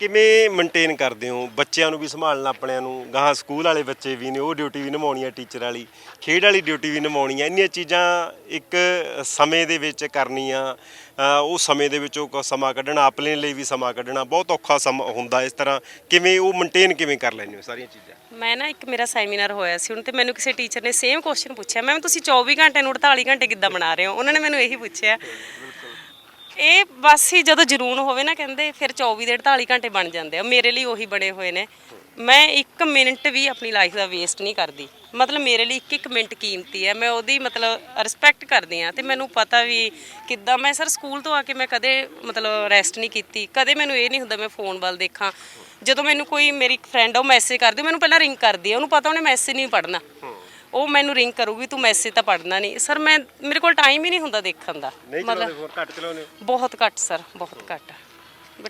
B: ਕਿਵੇਂ ਮੇਨਟੇਨ ਕਰਦੇ ਹੋ? ਬੱਚਿਆਂ ਨੂੰ ਵੀ ਸੰਭਾਲਣਾ ਆਪਣਿਆਂ ਨੂੰ? ਗਾਹਾਂ ਸਕੂਲ ਵਾਲੇ ਬੱਚੇ ਵੀ ਨੇ ਉਹ ਡਿਊਟੀ ਵੀ ਨਿਭਾਉਣੀ ਹੈ ਟੀਚਰ ਵਾਲੀ। ਖੇਡ ਵਾਲੀ ਡਿਊਟੀ ਵੀ ਨਿਭਾਉਣੀ ਹੈ ਇੰਨੀਆਂ ਚੀਜ਼ਾਂ ਇੱਕ ਸਮੇਂ ਦੇ ਵਿੱਚ ਕਰਨੀਆਂ ਅ, ਉਹ ਸਮੇਂ ਦੇ ਵਿੱਚ ਉਹ ਕ ਸਮਾਂ ਕੱਢਣਾ ਆਪਣੇ ਲਈ ਵੀ ਸਮਾਂ ਕੱਢਣਾ ਬਹੁਤ ਔਖਾ ਸਮਾਂ ਹੁੰਦਾ ਇਸ ਤਰ੍ਹਾਂ। ਕਿਵੇਂ ਉਹ ਮੇਨਟੇਨ ਕਿਵੇਂ ਕਰ ਲੈਂਦੇ ਹੋ ਸਾਰੀਆਂ ਚੀਜ਼ਾਂ?
A: ਮੈਂ ਨਾ ਇੱਕ ਮੇਰਾ ਸੈਮੀਨਾਰ ਹੋਇਆ ਸੀ ਹੁਣ ਤੇ ਮੈਨੂੰ ਕਿਸੇ ਟੀਚਰ ਨੇ ਸੇਮ ਕੁਐਸਚਨ ਪੁੱਛਿਆ। ਮੈਮ ਤੁਸੀਂ 24 ਘੰਟੇ ਨੂੰ 48 ਘੰਟੇ ਕਿੱਦਾਂ ਬਣਾ ਰਹੇ ਹੋ? ਉਹਨਾਂ ਨੇ ਮੈਨੂੰ ਇਹੀ ਪੁੱਛਿਆ। ਇਹ ਬਸ ਹੀ ਜਦੋਂ ਜਨੂਨ ਹੋਵੇ ਨਾ ਕਹਿੰਦੇ, ਫਿਰ 24 ਦੇ 48 ਘੰਟੇ ਬਣ ਜਾਂਦੇ ਆ। ਮੇਰੇ ਲਈ ਉਹੀ ਬਣੇ ਹੋਏ ਨੇ। ਮੈਂ 1 ਮਿੰਟ ਵੀ ਆਪਣੀ ਲਾਈਫ ਦਾ ਵੇਸਟ ਨਹੀਂ ਕਰਦੀ। ਮਤਲਬ ਮੇਰੇ ਲਈ ਇੱਕ ਇੱਕ ਮਿੰਟ ਕੀਮਤੀ ਹੈ। ਮੈਂ ਉਹਦੀ ਮਤਲਬ ਰਿਸਪੈਕਟ ਕਰਦੀ ਆ ਤੇ ਮੈਨੂੰ ਪਤਾ ਵੀ ਕਿੱਦਾਂ ਮੈਂ ਸਰ ਸਕੂਲ ਤੋਂ ਆ ਕੇ ਮੈਂ ਕਦੇ ਮਤਲਬ ਰੈਸਟ ਨਹੀਂ ਕੀਤੀ। ਕਦੇ ਮੈਨੂੰ ਇਹ ਨਹੀਂ ਹੁੰਦਾ ਮੈਂ ਫੋਨ ਵੱਲ ਦੇਖਾਂ। ਜਦੋਂ ਮੈਨੂੰ ਕੋਈ ਮੇਰੀ ਫਰੈਂਡ ਉਹ ਮੈਸੇਜ ਕਰਦੀ, ਮੈਨੂੰ ਪਹਿਲਾਂ ਰਿੰਗ ਕਰਦੀ ਆ। ਉਹਨੂੰ ਪਤਾ ਉਹਨੇ ਮੈਸੇਜ ਨਹੀਂ ਪੜ੍ਹਨਾ। ਉਹ ਮੈਨੂੰ ਰਿੰਗ ਕਰੂਗੀ ਤੂੰ ਮੈਸੇਜ ਤਾਂ ਪੜ੍ਹਨਾ ਨਹੀਂ। ਸਰ ਮੈਂ ਮੇਰੇ ਕੋਲ ਟਾਈਮ ਹੀ ਨਹੀਂ ਹੁੰਦਾ ਦੇਖਣ ਦਾ।
B: ਨਹੀਂ ਚਲਾਉਂਦੇ ਹੋਰ ਘੱਟ ਚਲਾਉਂਦੇ
A: ਬਹੁਤ ਘੱਟ ਸਰ ਬਹੁਤ ਘੱਟ।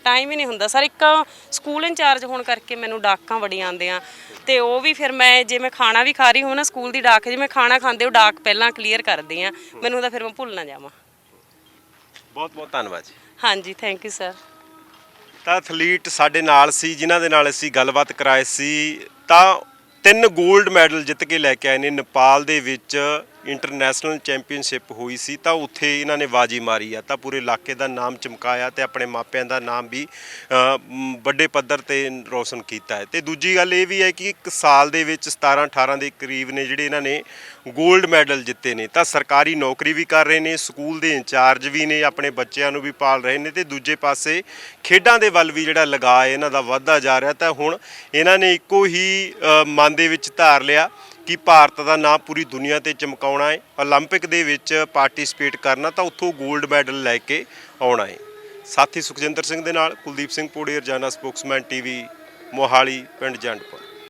A: ਟਾਈਮ ਹੀ ਨਹੀਂ ਹੁੰਦਾ। ਸਰ ਇੱਕ ਸਕੂਲ ਇੰਚਾਰਜ ਹੋਣ ਕਰਕੇ ਮੈਨੂੰ ਡਾਕਾਂ ਬੜੀਆਂ ਆਉਂਦੀਆਂ। ਤੇ ਉਹ ਵੀ ਫਿਰ ਮੈਂ ਜੇ ਮੈਂ ਖਾਣਾ ਵੀ ਖਾ ਰਹੀ ਹੋਵਾਂ ਨਾ ਸਕੂਲ ਦੀ ਡਾਕ ਜੇ ਮੈਂ ਖਾਣਾ ਖਾਂਦੇ ਉਹ ਡਾਕ ਪਹਿਲਾਂ ਕਲੀਅਰ ਕਰਦੀ ਆ। ਮੈਨੂੰ ਤਾਂ ਫਿਰ ਮੈਂ ਭੁੱਲ ਨਾ ਜਾਵਾਂ।
B: ਬਹੁਤ ਬਹੁਤ ਧੰਨਵਾਦ ਜੀ।
A: ਹਾਂਜੀ ਥੈਂਕ ਯੂ ਸਰ
B: ਤਾਂ ਐਥਲੀਟ ਸਾਡੇ ਨਾਲ ਸੀ ਜਿਨ੍ਹਾਂ ਦੇ ਨਾਲ ਅਸੀਂ ਗੱਲਬਾਤ ਕਰਾਏ ਸੀ ਤਾਂ ਤਿੰਨ 골ਡ ਮੈਡਲ ਜਿੱਤ ਕੇ ਲੈ ਕੇ ਆਏ ਨੇ ਨੇਪਾਲ ਦੇ ਵਿੱਚ। ਇੰਟਰਨੈਸ਼ਨਲ ਚੈਂਪੀਅਨਸ਼ਿਪ ਹੋਈ ਸੀ, ਤਾਂ ਉੱਥੇ ਇਹਨਾਂ ਨੇ ਬਾਜੀ ਮਾਰੀ ਆ, ਤਾਂ ਪੂਰੇ ਇਲਾਕੇ ਦਾ ਨਾਮ ਚਮਕਾਇਆ ਤੇ ਆਪਣੇ ਮਾਪਿਆਂ ਦਾ ਨਾਮ ਵੀ ਵੱਡੇ ਪੱਧਰ ਤੇ ਰੌਸ਼ਨ ਕੀਤਾ ਹੈ। ਤੇ ਦੂਜੀ ਗੱਲ ਇਹ ਵੀ ਹੈ ਕਿ ਇੱਕ ਸਾਲ ਦੇ ਵਿੱਚ 17 18 ਦੇ ਕਰੀਬ ਨੇ ਜਿਹੜੇ ਇਹਨਾਂ ਨੇ 골ਡ ਮੈਡਲ ਜਿੱਤੇ ਨੇ, ਤਾਂ ਸਰਕਾਰੀ ਨੌਕਰੀ ਵੀ ਕਰ ਰਹੇ ਨੇ, ਸਕੂਲ ਦੇ ਇੰਚਾਰਜ ਵੀ ਨੇ, ਆਪਣੇ ਬੱਚਿਆਂ ਨੂੰ ਵੀ ਪਾਲ ਰਹੇ ਨੇ ਤੇ ਦੂਜੇ ਪਾਸੇ ਖੇਡਾਂ ਦੇ ਵੱਲ ਵੀ ਜਿਹੜਾ ਲਗਾਅ ਇਹਨਾਂ ਦਾ ਵੱਧਦਾ ਜਾ ਰਿਹਾ, ਤਾਂ ਹੁਣ ਇਹਨਾਂ ਨੇ ਇੱਕੋ ਹੀ ਮਨ ਦੇ ਵਿੱਚ ਧਾਰ ਲਿਆ ਕਿ ਭਾਰਤ ਦਾ ਨਾਮ ਪੂਰੀ ਦੁਨੀਆ ਤੇ ਚਮਕਾਉਣਾ ਹੈ 올림픽 ਦੇ ਵਿੱਚ ਪਾਰਟਿਸਿਪੇਟ ਕਰਨਾ ਤਾਂ ਉੱਥੋਂ 골ਡ ਮੈਡਲ ਲੈ ਕੇ ਆਉਣਾ ਹੈ। ਸਾਥੀ ਸੁਖਜਿੰਦਰ ਸਿੰਘ ਦੇ ਨਾਲ ਕੁਲਦੀਪ ਸਿੰਘ ਪੋੜੀ, ਰਜਾਨਾ ਸਪੋਕਸਮੈਨ ਟੀਵੀ ਮੋਹਾਲੀ, ਪਿੰਡ ਜੰਡਪੁਰ।